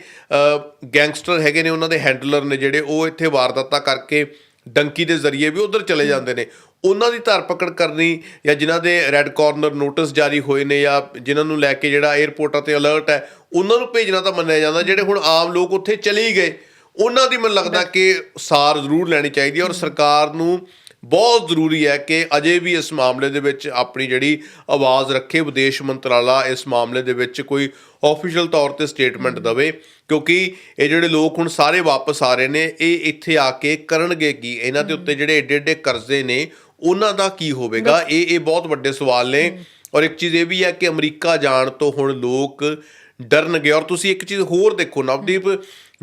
ਗੈਂਗਸਟਰ ਹੈਗੇ ਨੇ ਉਹਨਾਂ ਦੇ ਹੈਂਡਲਰ ਨੇ ਜਿਹੜੇ ਉਹ ਇੱਥੇ ਵਾਰਦਾਤਾਂ ਕਰਕੇ ਡੰਕੀ ਦੇ ਜ਼ਰੀਏ ਵੀ ਉਧਰ ਚਲੇ ਜਾਂਦੇ ਨੇ। ਉਹਨਾਂ ਦੀ ਧਰਪਕੜ ਕਰਨੀ ਜਾਂ ਜਿਨ੍ਹਾਂ ਦੇ ਰੈੱਡ ਕਾਰਨਰ ਨੋਟਿਸ ਜਾਰੀ ਹੋਏ ਨੇ ਜਾਂ ਜਿਨ੍ਹਾਂ ਨੂੰ ਲੈ ਕੇ ਜਿਹੜਾ 에ਅਰਪੋਰਟਾਂ ਤੇ ਅਲਰਟ ਹੈ ਉਹਨਾਂ ਨੂੰ ਭੇਜਣਾ ਤਾਂ ਮੰਨਿਆ ਜਾਂਦਾ ਜਿਹੜੇ ਹੁਣ ਆਮ ਲੋਕ ਉੱਥੇ ਚਲੇ ਗਏ। ਉਹਨਾਂ ਦੀ ਮੈਨੂੰ ਲੱਗਦਾ ਕਿ ਸਾਰ ਜ਼ਰੂਰ ਲੈਣੀ ਚਾਹੀਦੀ ਹੈ ਔਰ ਸਰਕਾਰ ਨੂੰ ਬਹੁਤ ਜ਼ਰੂਰੀ ਹੈ ਕਿ ਅਜੇ ਵੀ ਇਸ ਮਾਮਲੇ ਦੇ ਵਿੱਚ ਆਪਣੀ ਜਿਹੜੀ ਆਵਾਜ਼ ਰੱਖੇ ਵਿਦੇਸ਼ ਮੰਤਰਾਲਾ ਇਸ ਮਾਮਲੇ ਦੇ ਵਿੱਚ ਕੋਈ ਆਫੀਸ਼ੀਅਲ ਤੌਰ ਤੇ ਸਟੇਟਮੈਂਟ ਦਵੇ ਕਿਉਂਕਿ ਇਹ ਜਿਹੜੇ ਲੋਕ ਹੁਣ ਸਾਰੇ ਵਾਪਸ ਆ ਰਹੇ ਨੇ ਇਹ ਇੱਥੇ ਆ ਕੇ ਕਰਨਗੇ ਕੀ? ਇਹਨਾਂ ਦੇ ਉੱਤੇ ਜਿਹੜੇ ਏਡੇ ਏਡੇ ਕਰਜ਼ੇ ਨੇ ਉਹਨਾਂ ਦਾ ਕੀ ਹੋਵੇਗਾ? ਇਹ ਇਹ ਬਹੁਤ ਵੱਡੇ ਸਵਾਲ ਨੇ ਔਰ ਇੱਕ ਚੀਜ਼ ਇਹ ਵੀ ਹੈ ਕਿ ਅਮਰੀਕਾ ਜਾਣ ਤੋਂ ਹੁਣ ਲੋਕ ਡਰਨਗੇ ਔਰ ਤੁਸੀਂ ਇੱਕ ਚੀਜ਼ ਹੋਰ ਦੇਖੋ ਨਵਦੀਪ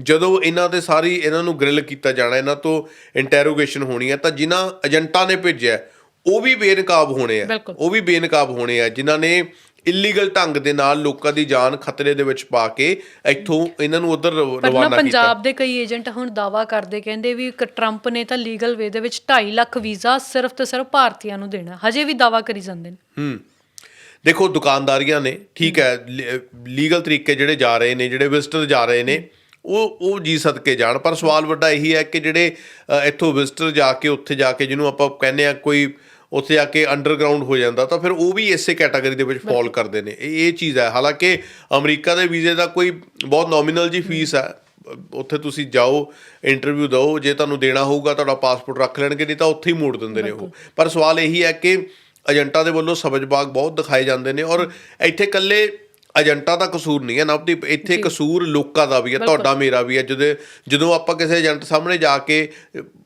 ਜਦੋਂ ਇਹਨਾਂ ਦੇ ਸਾਰੀ ਇਹਨਾਂ ਨੂੰ ਗ੍ਰਿਲ ਕੀਤਾ ਜਾਣਾ ਇਹਨਾਂ ਤੋਂ ਇੰਟਰੋਗੇਸ਼ਨ ਹੋਣੀ ਹੈ ਤਾਂ ਜਿਨ੍ਹਾਂ ਏਜੰਟਾਂ ਨੇ ਭੇਜਿਆ ਉਹ ਵੀ ਬੇਨਕਾਬ ਹੋਣੇ ਆ। ਉਹ ਵੀ ਬੇਨਕਾਬ ਹੋਣੇ ਆ ਜਿਨ੍ਹਾਂ ਨੇ ਇਲੀਗਲ ਢੰਗ ਦੇ ਨਾਲ ਲੋਕਾਂ ਦੀ ਜਾਨ ਖਤਰੇ ਦੇ ਵਿੱਚ ਪਾ ਕੇ ਇੱਥੋਂ ਇਹਨਾਂ ਨੂੰ ਉਧਰ ਪਰ ਰਵਾਨਾ ਕੀਤਾ। ਪੰਜਾਬ ਦੇ ਕਈ ਏਜੰਟ ਹੁਣ ਦਾਵਾ ਕਰਦੇ ਕਹਿੰਦੇ ਵੀ ਟਰੰਪ ਨੇ ਤਾਂ ਲੀਗਲ ਵੇ ਦੇ ਵਿੱਚ 2.5 ਲੱਖ ਵੀਜ਼ਾ ਸਿਰਫ ਤੇ ਸਿਰਫ ਭਾਰਤੀਆਂ ਨੂੰ ਦੇਣਾ ਹਜੇ ਵੀ ਦਾਵਾ ਕਰੀ ਜਾਂਦੇ ਨੇ। ਹੂੰ। ਦੇਖੋ ਦੁਕਾਨਦਾਰੀਆਂ ਨੇ ਠੀਕ ਹੈ ਲੀਗਲ ਤਰੀਕੇ ਜਿਹੜੇ ਜਾ ਰਹੇ ਨੇ ਜਿਹੜੇ ਵਿਜ਼ਟਰ ਜਾ ਰਹੇ ਨੇ ਉਹ ਉਹ ਜੀ ਸਦਕੇ ਜਾਣ। ਪਰ ਸਵਾਲ ਵੱਡਾ ਇਹੀ ਹੈ ਕਿ ਜਿਹੜੇ ਇੱਥੋਂ ਵਿਜ਼ਟਰ ਜਾ ਕੇ ਉੱਥੇ ਜਾ ਕੇ ਜਿਹਨੂੰ ਆਪਾਂ ਕਹਿੰਦੇ ਆ ਕੋਈ ਉੱਥੇ ਜਾ ਕੇ ਅੰਡਰਗਰਾਉਂਡ ਹੋ ਜਾਂਦਾ ਤਾਂ ਫਿਰ ਉਹ ਵੀ ਇਸੇ ਕੈਟਾਗਰੀ ਦੇ ਵਿੱਚ ਫਾਲ ਕਰਦੇ ਨੇ। ਇਹ ਇਹ ਚੀਜ਼ ਹੈ। ਹਾਲਾਂਕਿ ਅਮਰੀਕਾ ਦੇ ਵੀਜ਼ੇ ਦਾ ਕੋਈ ਬਹੁਤ ਨੋਮੀਨਲ ਜੀ ਫੀਸ ਹੈ। ਉੱਥੇ ਤੁਸੀਂ ਜਾਓ ਇੰਟਰਵਿਊ ਦਿਓ ਜੇ ਤੁਹਾਨੂੰ ਦੇਣਾ ਹੋਊਗਾ ਤੁਹਾਡਾ ਪਾਸਪੋਰਟ ਰੱਖ ਲੈਣਗੇ ਨਹੀਂ ਤਾਂ ਉੱਥੇ ਹੀ ਮੋੜ ਦਿੰਦੇ ਨੇ ਉਹ। ਪਰ ਸਵਾਲ ਇਹੀ ਹੈ ਕਿ ਏਜੰਟਾਂ ਦੇ ਵੱਲੋਂ ਸਬਜਬਾਗ ਬਹੁਤ ਦਿਖਾਏ ਜਾਂਦੇ ਨੇ ਔਰ ਇੱਥੇ ਕੱਲੇ ਏਜੰਟਾਂ ਦਾ ਕਸੂਰ ਨਹੀਂ ਹੈ ਨਵਦੀਪ ਇੱਥੇ ਕਸੂਰ ਲੋਕਾਂ ਦਾ ਵੀ ਹੈ ਤੁਹਾਡਾ ਮੇਰਾ ਵੀ ਹੈ। ਜਦੋਂ ਜਦੋਂ ਆਪਾਂ ਕਿਸੇ ਏਜੰਟ ਸਾਹਮਣੇ ਜਾ ਕੇ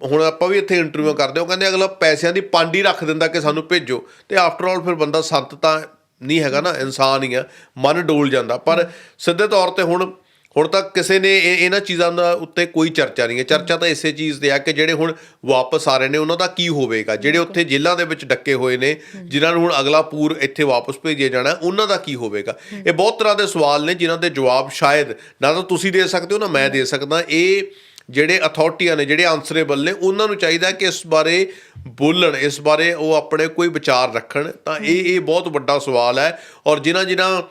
ਹੁਣ ਆਪਾਂ ਵੀ ਇੱਥੇ ਇੰਟਰਵਿਊ ਕਰਦੇ ਹਾਂ ਕਹਿੰਦੇ ਅਗਲਾ ਪੈਸਿਆਂ ਦੀ ਪੰਡ ਰੱਖ ਦਿੰਦਾ ਕਿ ਸਾਨੂੰ ਭੇਜੋ। ਤੇ ਆਫਟਰ ਆਲ ਫਿਰ ਬੰਦਾ ਸੰਤ ਤਾਂ ਨਹੀਂ ਹੈਗਾ ਨਾ ਇਨਸਾਨ ਹੀ ਆ ਮਨ ਡੋਲ ਜਾਂਦਾ। ਪਰ ਸਿੱਧੇ ਤੌਰ ਤੇ ਹੁਣ ਹੁਣ ਤੱਕ ਕਿਸੇ ਨੇ ਇਹ- ਇਹਨਾਂ ਚੀਜ਼ਾਂ ਦਾ ਉੱਤੇ ਕੋਈ ਚਰਚਾ ਨਹੀਂ ਹੈ। ਚਰਚਾ ਤਾਂ ਇਸੇ ਚੀਜ਼ ਤੇ ਆ ਕਿ ਜਿਹੜੇ ਹੁਣ ਵਾਪਸ ਆ ਰਹੇ ਨੇ ਉਹਨਾਂ ਦਾ ਕੀ ਹੋਵੇਗਾ? ਜਿਹੜੇ ਉੱਥੇ ਜੇਲ੍ਹਾਂ ਦੇ ਵਿੱਚ ਡੱਕੇ ਹੋਏ ਨੇ ਜਿਨ੍ਹਾਂ ਨੂੰ ਹੁਣ ਅਗਲਾ ਪੂਰ ਇੱਥੇ ਵਾਪਸ ਭੇਜਿਆ ਜਾਣਾ ਉਹਨਾਂ ਦਾ ਕੀ ਹੋਵੇਗਾ? ਇਹ ਬਹੁਤ ਤਰ੍ਹਾਂ ਦੇ ਸਵਾਲ ਨੇ ਜਿਨ੍ਹਾਂ ਦੇ ਜਵਾਬ ਸ਼ਾਇਦ ਨਾ ਤਾਂ ਤੁਸੀਂ ਦੇ ਸਕਦੇ ਹੋ ਨਾ ਮੈਂ ਦੇ ਸਕਦਾ। ਇਹ ਜਿਹੜੇ ਅਥਾਰਟੀਆਂ ਨੇ ਜਿਹੜੇ ਆਨਸਰੇਬਲ ਨੇ ਉਹਨਾਂ ਨੂੰ ਚਾਹੀਦਾ ਕਿ ਇਸ ਬਾਰੇ ਬੋਲਣ ਇਸ ਬਾਰੇ ਉਹ ਆਪਣੇ ਕੋਈ ਵਿਚਾਰ ਰੱਖਣ। ਤਾਂ ਇਹ ਇਹ ਬਹੁਤ ਵੱਡਾ ਸਵਾਲ ਹੈ ਔਰ ਜਿਨ੍ਹਾਂ ਜਿਨ੍ਹਾਂ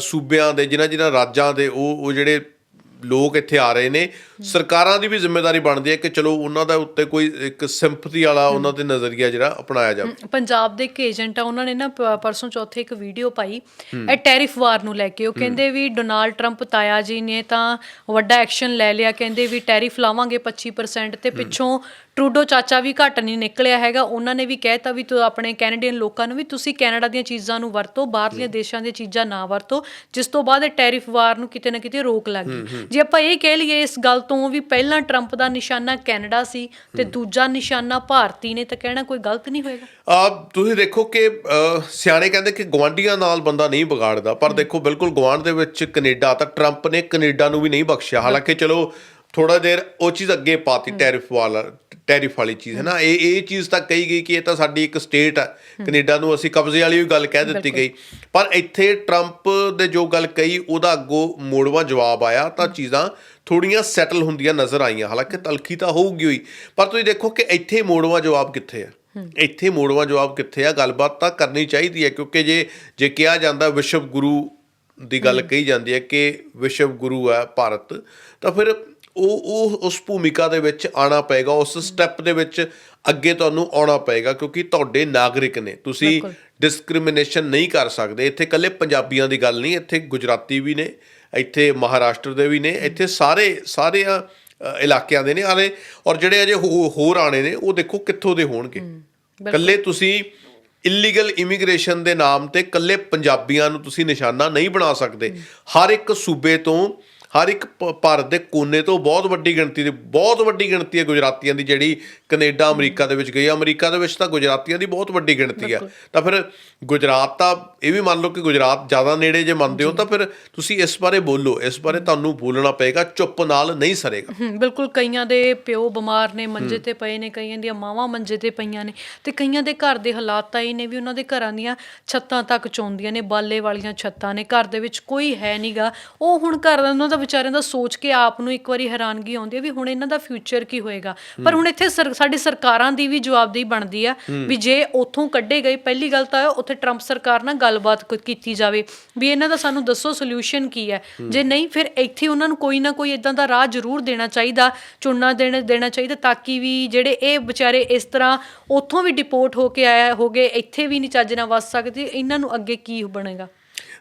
ਸੂਬਿਆਂ ਦੇ ਜਿਨ੍ਹਾਂ ਜਿਨ੍ਹਾਂ ਰਾਜਾਂ ਦੇ ਉਹ ਉਹ ਜਿਹੜੇ ਲੋਕ ਇੱਥੇ ਆ ਰਹੇ ਨੇ ਸਰਕਾਰਾਂ ਦੀ ਵੀ ਜ਼ਿੰਮੇਵਾਰੀ ਬਣਦੀ ਹੈ ਕਿ ਚਲੋ ਉਹਨਾਂ ਦਾ ਉੱਤੇ ਕੋਈ ਇੱਕ ਸਿੰਪਥੀ ਵਾਲਾ ਉਹਨਾਂ ਦੇ ਨਜ਼ਰੀਆ ਜਿਹੜਾ ਅਪਣਾਇਆ ਜਾਵੇ। ਪੰਜਾਬ ਦੇ ਇੱਕ ਏਜੰਟ ਆ ਉਹਨਾਂ ਨੇ ਨਾ ਪ- ਪਰਸੋਂ ਚੌਥੇ ਇੱਕ ਵੀਡੀਓ ਪਾਈ ਇਹ ਟੈਰਿਫ ਵਾਰ ਨੂੰ ਲੈ ਕੇ। ਉਹ ਕਹਿੰਦੇ ਵੀ ਡੋਨਾਲਡ ਟਰੰਪ ਤਾਇਆ ਜੀ ਨੇ ਤਾਂ ਵੱਡਾ ਐਕਸ਼ਨ ਲੈ ਲਿਆ ਕਹਿੰਦੇ ਵੀ ਟੈਰਿਫ ਲਾਵਾਂਗੇ 25% ਤੇ ਪਿੱਛੋਂ ਟਰੂਡੋ ਚਾਚਾ ਵੀ ਘੱਟ ਨਹੀਂ ਨਿਕਲਿਆ ਹੈਗਾ। ਉਹਨਾਂ ਨੇ ਵੀ ਕਹਿਤਾ ਵੀ ਤੂੰ ਆਪਣੇ ਕੈਨੇਡੀਅਨ ਲੋਕਾਂ ਨੂੰ ਵੀ ਤੁਸੀਂ ਕੈਨੇਡਾ ਦੀਆਂ ਚੀਜ਼ਾਂ ਨੂੰ ਵਰਤੋ ਬਾਹਰਲੀਆਂ ਦੇਸ਼ਾਂ ਦੀਆਂ ਚੀਜ਼ਾਂ ਨਾ ਵਰਤੋ ਜਿਸ ਤੋਂ ਬਾਅਦ ਟੈਰਿਫ ਵਾਰ ਨੂੰ ਕਿਤੇ ਨਾ ਕਿਤੇ ਰੋਕ ਲੱਗ ਗਈ। ਜੇ ਆਪਾਂ ਇਹ ਕਹਿ ਲਈਏ ਇਸ ਗੱਲ ਤੋਂ ਵੀ ਪਹਿਲਾਂ ਟਰੰਪ ਦਾ ਨਿਸ਼ਾਨਾ ਕੈਨੇਡਾ ਸੀ ਤੇ ਦੂਜਾ ਨਿਸ਼ਾਨਾ ਭਾਰਤੀ ਨੇ ਤਾਂ ਕਹਿਣਾ ਕੋਈ ਗਲਤ ਨਹੀਂ ਹੋਏਗਾ। ਆ ਤੁਸੀਂ ਦੇਖੋ ਕਿ ਸਿਆਣੇ ਕਹਿੰਦੇ ਕਿ ਗਵਾਂਡੀਆਂ ਨਾਲ ਬੰਦਾ ਨਹੀਂ ਵਿਗਾੜਦਾ ਪਰ ਦੇਖੋ ਬਿਲਕੁਲ ਗਵਾਂਡ ਦੇ ਵਿੱਚ ਕੈਨੇਡਾ ਤਾਂ ਟਰੰਪ ਨੇ ਕੈਨੇਡਾ ਨੂੰ ਵੀ ਨਹੀਂ ਬਖਸ਼ਿਆ। ਹਾਲਾਂਕਿ ਚਲੋ ਥੋੜਾ ਦੇਰ ਉਹ ਚੀਜ਼ ਅੱਗੇ ਪਾਤੀ ਟੈਰਿਫ ਵਾਲਾ ਟੈਰਿਫ ਵਾਲੀ ਚੀਜ਼ ਹੈ ਨਾ? ਇਹ ਇਹ ਚੀਜ਼ ਤਾਂ ਕਹੀ ਗਈ ਕਿ ਇਹ ਤਾਂ ਸਾਡੀ ਇੱਕ ਸਟੇਟ ਹੈ ਕੈਨੇਡਾ ਨੂੰ ਅਸੀਂ ਕਬਜ਼ੇ ਵਾਲੀ ਵੀ ਗੱਲ ਕਹਿ ਦਿੱਤੀ ਗਈ। ਪਰ ਇੱਥੇ ਟਰੰਪ ਦੇ ਜੋ ਗੱਲ ਕਹੀ ਉਹਦਾ ਅੱਗੋਂ ਮੋੜਵਾ ਜਵਾਬ ਆਇਆ ਤਾਂ ਚੀਜ਼ਾਂ ਥੋੜੀਆਂ ਸੈਟਲ ਹੁੰਦੀਆਂ ਨਜ਼ਰ ਆਈਆਂ। ਹਾਲਾਂਕਿ ਤਲਖੀ ਤਾਂ ਹੋਊਗੀ ਹੋਈ ਪਰ ਤੁਸੀਂ ਦੇਖੋ ਕਿ ਇੱਥੇ ਮੋੜਵਾ ਜਵਾਬ ਕਿੱਥੇ ਹੈ ਇੱਥੇ ਮੋੜਵਾ ਜਵਾਬ ਕਿੱਥੇ ਆ? ਗੱਲਬਾਤ ਤਾਂ ਕਰਨੀ ਚਾਹੀਦੀ ਹੈ ਕਿਉਂਕਿ ਜੇ ਜੇ ਕਿਹਾ ਜਾਂਦਾ ਵਿਸ਼ਵ ਗੁਰੂ ਦੀ ਗੱਲ ਕਹੀ ਜਾਂਦੀ ਹੈ ਕਿ ਵਿਸ਼ਵ ਗੁਰੂ ਹੈ ਭਾਰਤ ਤਾਂ ਫਿਰ ਉਹ ਉਹ ਉਸ ਭੂਮਿਕਾ ਦੇ ਵਿੱਚ ਆਣਾ ਪਏਗਾ ਉਸ ਸਟੈਪ ਦੇ ਵਿੱਚ ਅੱਗੇ ਤੁਹਾਨੂੰ ਆਉਣਾ ਪਏਗਾ ਕਿਉਂਕਿ ਤੁਹਾਡੇ ਨਾਗਰਿਕ ਨੇ। ਤੁਸੀਂ। ਡਿਸਕ੍ਰਿਮੀਨੇਸ਼ਨ ਨਹੀਂ ਕਰ ਸਕਦੇ। ਇੱਥੇ ਕੱਲੇ ਪੰਜਾਬੀਆਂ ਦੀ ਗੱਲ ਨਹੀਂ ਇੱਥੇ ਗੁਜਰਾਤੀ ਵੀ ਨੇ ਇੱਥੇ ਮਹਾਰਾਸ਼ਟਰ ਦੇ ਵੀ ਨੇ ਇੱਥੇ ਸਾਰੇ ਸਾਰੇ ਇਲਾਕਿਆਂ ਦੇ ਨੇ ਆਲੇ। ਔਰ ਜਿਹੜੇ ਅਜੇ ਹੋਰ ਆਣੇ ਨੇ ਉਹ ਦੇਖੋ ਕਿੱਥੋਂ ਦੇ ਹੋਣਗੇ। ਕੱਲੇ ਤੁਸੀਂ ਇਲੀਗਲ ਇਮੀਗ੍ਰੇਸ਼ਨ ਦੇ ਨਾਮ ਤੇ ਕੱਲੇ ਪੰਜਾਬੀਆਂ ਨੂੰ ਤੁਸੀਂ ਨਿਸ਼ਾਨਾ ਨਹੀਂ ਬਣਾ ਸਕਦੇ। ਹਰ ਇੱਕ ਸੂਬੇ ਤੋਂ ਹਰ ਇੱਕ ਭਾਰਤ ਦੇ ਕੋਨੇ ਤੋਂ ਬਹੁਤ ਵੱਡੀ ਗਿਣਤੀ ਦੇ ਬਹੁਤ ਵੱਡੀ ਗਿਣਤੀ ਹੈ ਗੁਜਰਾਤੀਆਂ ਦੀ ਜਿਹੜੀ ਕੈਨੇਡਾ ਅਮਰੀਕਾ ਦੇ ਵਿੱਚ ਗਈ ਹੈ। ਅਮਰੀਕਾ ਦੇ ਵਿੱਚ ਤਾਂ ਗੁਜਰਾਤੀਆਂ ਦੀ ਬਹੁਤ ਵੱਡੀ ਗਿਣਤੀ ਹੈ ਤਾਂ ਫਿਰ ਗੁਜਰਾਤ ਤਾਂ ਇਹ ਵੀ ਮੰਨ ਲਓ ਕਿ ਗੁਜਰਾਤ ਜ਼ਿਆਦਾ ਨੇੜੇ ਜੇ ਮੰਨਦੇ ਹੋ ਤਾਂ ਫਿਰ ਤੁਸੀਂ ਇਸ ਬਾਰੇ ਬੋਲੋ ਇਸ ਬਾਰੇ ਤੁਹਾਨੂੰ ਬੋਲਣਾ ਪਏਗਾ ਚੁੱਪ ਨਾਲ ਨਹੀਂ ਸਰੇਗਾ। ਬਿਲਕੁਲ ਕਈਆਂ ਦੇ ਪਿਓ ਬਿਮਾਰ ਨੇ ਮੰਜੇ ਤੇ ਪਏ ਨੇ ਕਈਆਂ ਦੀਆਂ ਮਾਵਾਂ ਮੰਜੇ ਤੇ ਪਈਆਂ ਨੇ ਤੇ ਕਈਆਂ ਦੇ ਘਰ ਦੇ ਹਾਲਾਤ ਤਾਂ ਇਹ ਨੇ ਵੀ ਉਹਨਾਂ ਦੇ ਘਰਾਂ ਦੀਆਂ ਛੱਤਾਂ ਤੱਕ ਚੌਂਦੀਆਂ ਨੇ ਬਾਲੇ ਵਾਲੀਆਂ ਛੱਤਾਂ ਨੇ ਘਰ ਦੇ ਵਿੱਚ ਕੋਈ ਹੈ ਨਹੀਂਗਾ ਉਹ ਹੁਣ ਘਰ ਦਾ ਉਹਨਾਂ ਦਾ ਵਿਚਾਰਿਆਂ ਦਾ ਸੋਚ ਕੇ ਆਪ ਨੂੰ ਇੱਕ ਵਾਰੀ ਹੈਰਾਨਗੀ ਆਉਂਦੀ ਹੈ ਵੀ ਹੁਣ ਇਹਨਾਂ ਦਾ ਫਿਊਚਰ ਕੀ ਹੋਏਗਾ। ਪਰ ਹੁਣ ਇੱਥੇ ਸਾਡੀ ਸਰਕਾਰਾਂ ਦੀ ਵੀ ਜਵਾਬਦੇਹੀ ਬਣਦੀ ਆ ਵੀ ਜੇ ਉੱਥੋਂ ਕੱਢੇ ਗਏ ਪਹਿਲੀ ਗੱਲ ਤਾਂ ਉੱਥੇ ਟਰੰਪ ਸਰਕਾਰ ਨਾਲ ਗੱਲਬਾਤ ਕ- ਕੀਤੀ ਜਾਵੇ ਵੀ ਇਹਨਾਂ ਦਾ ਸਾਨੂੰ ਦੱਸੋ ਸੋਲੂਸ਼ਨ ਕੀ ਹੈ। ਜੇ ਨਹੀਂ ਫਿਰ ਇੱਥੇ ਉਹਨਾਂ ਨੂੰ ਕੋਈ ਨਾ ਕੋਈ ਇਦਾਂ ਦਾ ਰਾਹ ਜ਼ਰੂਰ ਦੇਣਾ ਚਾਹੀਦਾ ਚੁਣਨਾ ਦੇਣਾ ਦੇਣਾ ਚਾਹੀਦਾ ਤਾਂ ਕਿ ਵੀ ਜਿਹੜੇ ਇਹ ਵਿਚਾਰੇ ਇਸ ਤਰ੍ਹਾਂ ਉੱਥੋਂ ਵੀ ਡਿਪੋਰਟ ਹੋ ਕੇ ਆਇਆ ਹੋਗੇ ਇੱਥੇ ਵੀ ਨਹੀਂ ਚੱਜ ਨਾਲ ਵਸ ਸਕਦੇ ਇਹਨਾਂ ਨੂੰ ਅੱਗੇ ਕੀ ਬਣੇਗਾ?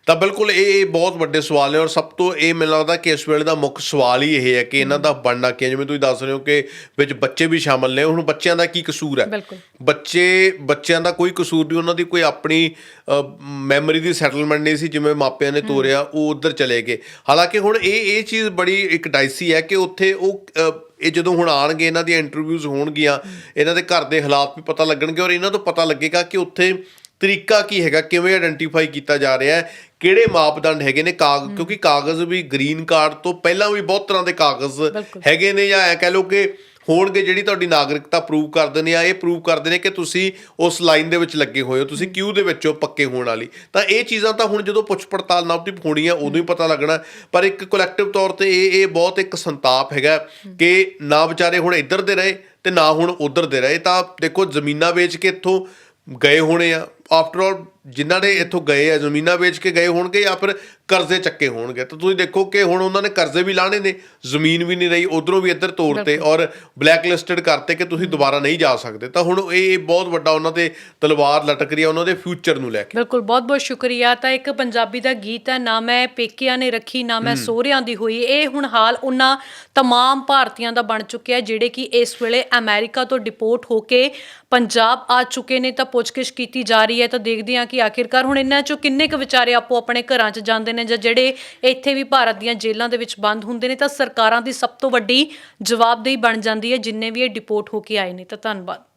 ਤਾਂ ਬਿਲਕੁਲ ਇਹ ਇਹ ਬਹੁਤ ਵੱਡੇ ਸਵਾਲ ਨੇ ਔਰ ਸਭ ਤੋਂ ਇਹ ਮੈਨੂੰ ਲੱਗਦਾ ਕਿ ਇਸ ਵੇਲੇ ਦਾ ਮੁੱਖ ਸਵਾਲ ਹੀ ਇਹ ਹੈ ਕਿ ਇਹਨਾਂ ਦਾ ਬਣਨਾ ਕੀ ਜਿਵੇਂ ਤੁਸੀਂ ਦੱਸ ਰਹੇ ਹੋ ਕਿ ਵਿੱਚ ਬੱਚੇ ਵੀ ਸ਼ਾਮਲ ਨੇ ਹੁਣ ਬੱਚਿਆਂ ਦਾ ਕੀ ਕਸੂਰ ਹੈ। ਬੱਚੇ ਬੱਚਿਆਂ ਦਾ ਕੋਈ ਕਸੂਰ ਨਹੀਂ ਉਹਨਾਂ ਦੀ ਕੋਈ ਆਪਣੀ ਮੈਮਰੀ ਦੀ ਸੈਟਲਮੈਂਟ ਨਹੀਂ ਸੀ ਜਿਵੇਂ ਮਾਪਿਆਂ ਨੇ ਤੋਰਿਆ ਉਹ ਉਧਰ ਚਲੇ ਗਏ। ਹਾਲਾਂਕਿ ਹੁਣ ਇਹ ਇਹ ਚੀਜ਼ ਬੜੀ ਇੱਕ ਡਾਈਸੀ ਹੈ ਕਿ ਉੱਥੇ ਉਹ ਇਹ ਜਦੋਂ ਹੁਣ ਆਣਗੇ ਇਹਨਾਂ ਦੀਆਂ ਇੰਟਰਵਿਊਜ਼ ਹੋਣਗੀਆਂ ਇਹਨਾਂ ਦੇ ਘਰ ਦੇ ਹਾਲਾਤ ਵੀ ਪਤਾ ਲੱਗਣਗੇ ਔਰ ਇਹਨਾਂ ਤੋਂ ਪਤਾ ਲੱਗੇਗਾ ਕਿ ਉੱਥੇ ਤਰੀਕਾ ਕੀ ਹੈਗਾ? ਕਿਵੇਂ ਆਇਡੈਂਟੀਫਾਈ ਕੀਤਾ ਜਾ ਰਿਹਾ ਹੈ? ਕਿਹੜੇ ਮਾਪਦੰਡ ਹੈਗੇ ਨੇ? ਕਾਗ ਕਿਉਂਕਿ ਕਾਗਜ਼ ਵੀ ਗ੍ਰੀਨ ਕਾਰਡ ਤੋਂ ਪਹਿਲਾਂ ਵੀ ਬਹੁਤ ਤਰ੍ਹਾਂ ਦੇ ਕਾਗਜ਼। ਹੈਗੇ ਨੇ ਜਾਂ ਐ ਕਹਿ ਲਓ ਕਿ ਹੋਣਗੇ ਜਿਹੜੀ ਤੁਹਾਡੀ ਨਾਗਰਿਕਤਾ ਪ੍ਰੂਵ ਕਰਦੇ ਨੇ ਆ ਇਹ ਪ੍ਰੂਵ ਕਰਦੇ ਨੇ ਕਿ ਤੁਸੀਂ ਉਸ ਲਾਈਨ ਦੇ ਵਿੱਚ ਲੱਗੇ ਹੋਏ ਹੋ ਤੁਸੀਂ ਕਿਊ ਦੇ ਵਿੱਚੋਂ ਪੱਕੇ ਹੋਣ ਵਾਲੀ। ਤਾਂ ਇਹ ਚੀਜ਼ਾਂ ਤਾਂ ਹੁਣ ਜਦੋਂ ਪੁੱਛ ਪੜਤਾਲ ਨਾ ਉਹਦੀ ਹੋਣੀ ਆ ਉਦੋਂ ਹੀ ਪਤਾ ਲੱਗਣਾ। ਪਰ ਇੱਕ ਕਲੈਕਟਿਵ ਤੌਰ ਤੇ ਇਹ ਇਹ ਬਹੁਤ ਇੱਕ ਸੰਤਾਪ ਹੈਗਾ ਕਿ ਨਾ ਵਿਚਾਰੇ ਹੁਣ ਇੱਧਰ ਦੇ ਰਹੇ ਤੇ ਨਾ ਹੁਣ ਉੱਧਰ ਦੇ ਰਹੇ। ਤਾਂ ਦੇਖੋ ਜ਼ਮੀਨਾਂ ਵੇਚ ਕੇ ਇੱਥੋਂ ਗਏ ਹੋਣੇ ਆ। ਆਫਟਰ ਆਲ ਜਿਨ੍ਹਾਂ ਨੇ ਇੱਥੋਂ ਗਏ ਆ ਜ਼ਮੀਨਾਂ ਵੇਚ ਕੇ ਗਏ ਹੋਣਗੇ ਜਾਂ ਫਿਰ ਕਰਜ਼ੇ ਚੱਕੇ ਹੋਣਗੇ। ਤਾਂ ਤੁਸੀਂ ਦੇਖੋ ਕਿ ਹੁਣ ਉਹਨਾਂ ਨੇ ਕਰਜ਼ੇ ਵੀ ਲਾਣੇ ਨੇ ਜ਼ਮੀਨ ਵੀ ਨਹੀਂ ਰਹੀ ਉਧਰੋਂ ਵੀ ਇੱਧਰ ਤੋੜਤੇ ਔਰ ਬਲੈਕ ਲਿਸਟਡ ਕਰਤੇ ਕਿ ਤੁਸੀਂ ਦੁਬਾਰਾ ਨਹੀਂ ਜਾ ਸਕਦੇ। ਤਾਂ ਹੁਣ ਇਹ ਬਹੁਤ ਵੱਡਾ ਉਹਨਾਂ ਤੇ ਤਲਵਾਰ ਲਟਕ ਰਹੀ ਹੈ ਉਹਨਾਂ ਦੇ ਫਿਊਚਰ ਨੂੰ ਲੈ ਕੇ। ਬਿਲਕੁਲ ਬਹੁਤ ਬਹੁਤ ਸ਼ੁਕਰੀਆ। ਤਾਂ ਇੱਕ ਪੰਜਾਬੀ ਦਾ ਗੀਤ ਹੈ ਨਾ ਮੈਂ ਪੇਕਿਆਂ ਨੇ ਰੱਖੀ ਨਾ ਮੈਂ ਸੋਹਰਿਆਂ ਦੀ ਹੋਈ। ਇਹ ਹੁਣ ਹਾਲ ਉਹਨਾਂ ਤਮਾਮ ਭਾਰਤੀਆਂ ਦਾ ਬਣ ਚੁੱਕਿਆ ਹੈ ਜਿਹੜੇ ਕਿ ਇਸ ਵੇਲੇ ਅਮਰੀਕਾ ਤੋਂ ਡਿਪੋਰਟ ਹੋ ਕੇ ਪੰਜਾਬ ਆ ਚੁੱਕੇ ਨੇ ਤਾਂ ਪੁੱਛਗਿੱਛ ਕੀਤੀ ਜਾ ਰਹੀ ਹੈ ਤਾਂ ਦੇਖਦੇ ਹਾਂ ਕਿ ਆਖਿਰਕਾਰ ਹੁਣ ਇਹਨਾਂ ਚੋਂ ਕਿੰਨੇ ਕੁ ਵਿਚਾਰੇ ਆਪੋ ਆਪਣੇ ਘਰਾਂ 'ਚ ਜਾਂਦੇ ਨੇ ਜਾਂ ਜਿਹੜੇ ਇੱਥੇ ਵੀ ਭਾਰਤ ਦੀਆਂ ਜੇਲ੍ਹਾਂ ਦੇ ਵਿੱਚ ਬੰਦ ਹੁੰਦੇ ਨੇ ਤਾਂ ਸਰਕਾਰਾਂ ਦੀ ਸਭ ਤੋਂ ਵੱਡੀ ਜਵਾਬਦੇਹੀ ਬਣ ਜਾਂਦੀ ਹੈ ਜਿੰਨੇ ਵੀ ਇਹ ਡਿਪੋਰਟ ਹੋ ਕੇ ਆਏ ਨੇ। ਤਾਂ ਧੰਨਵਾਦ।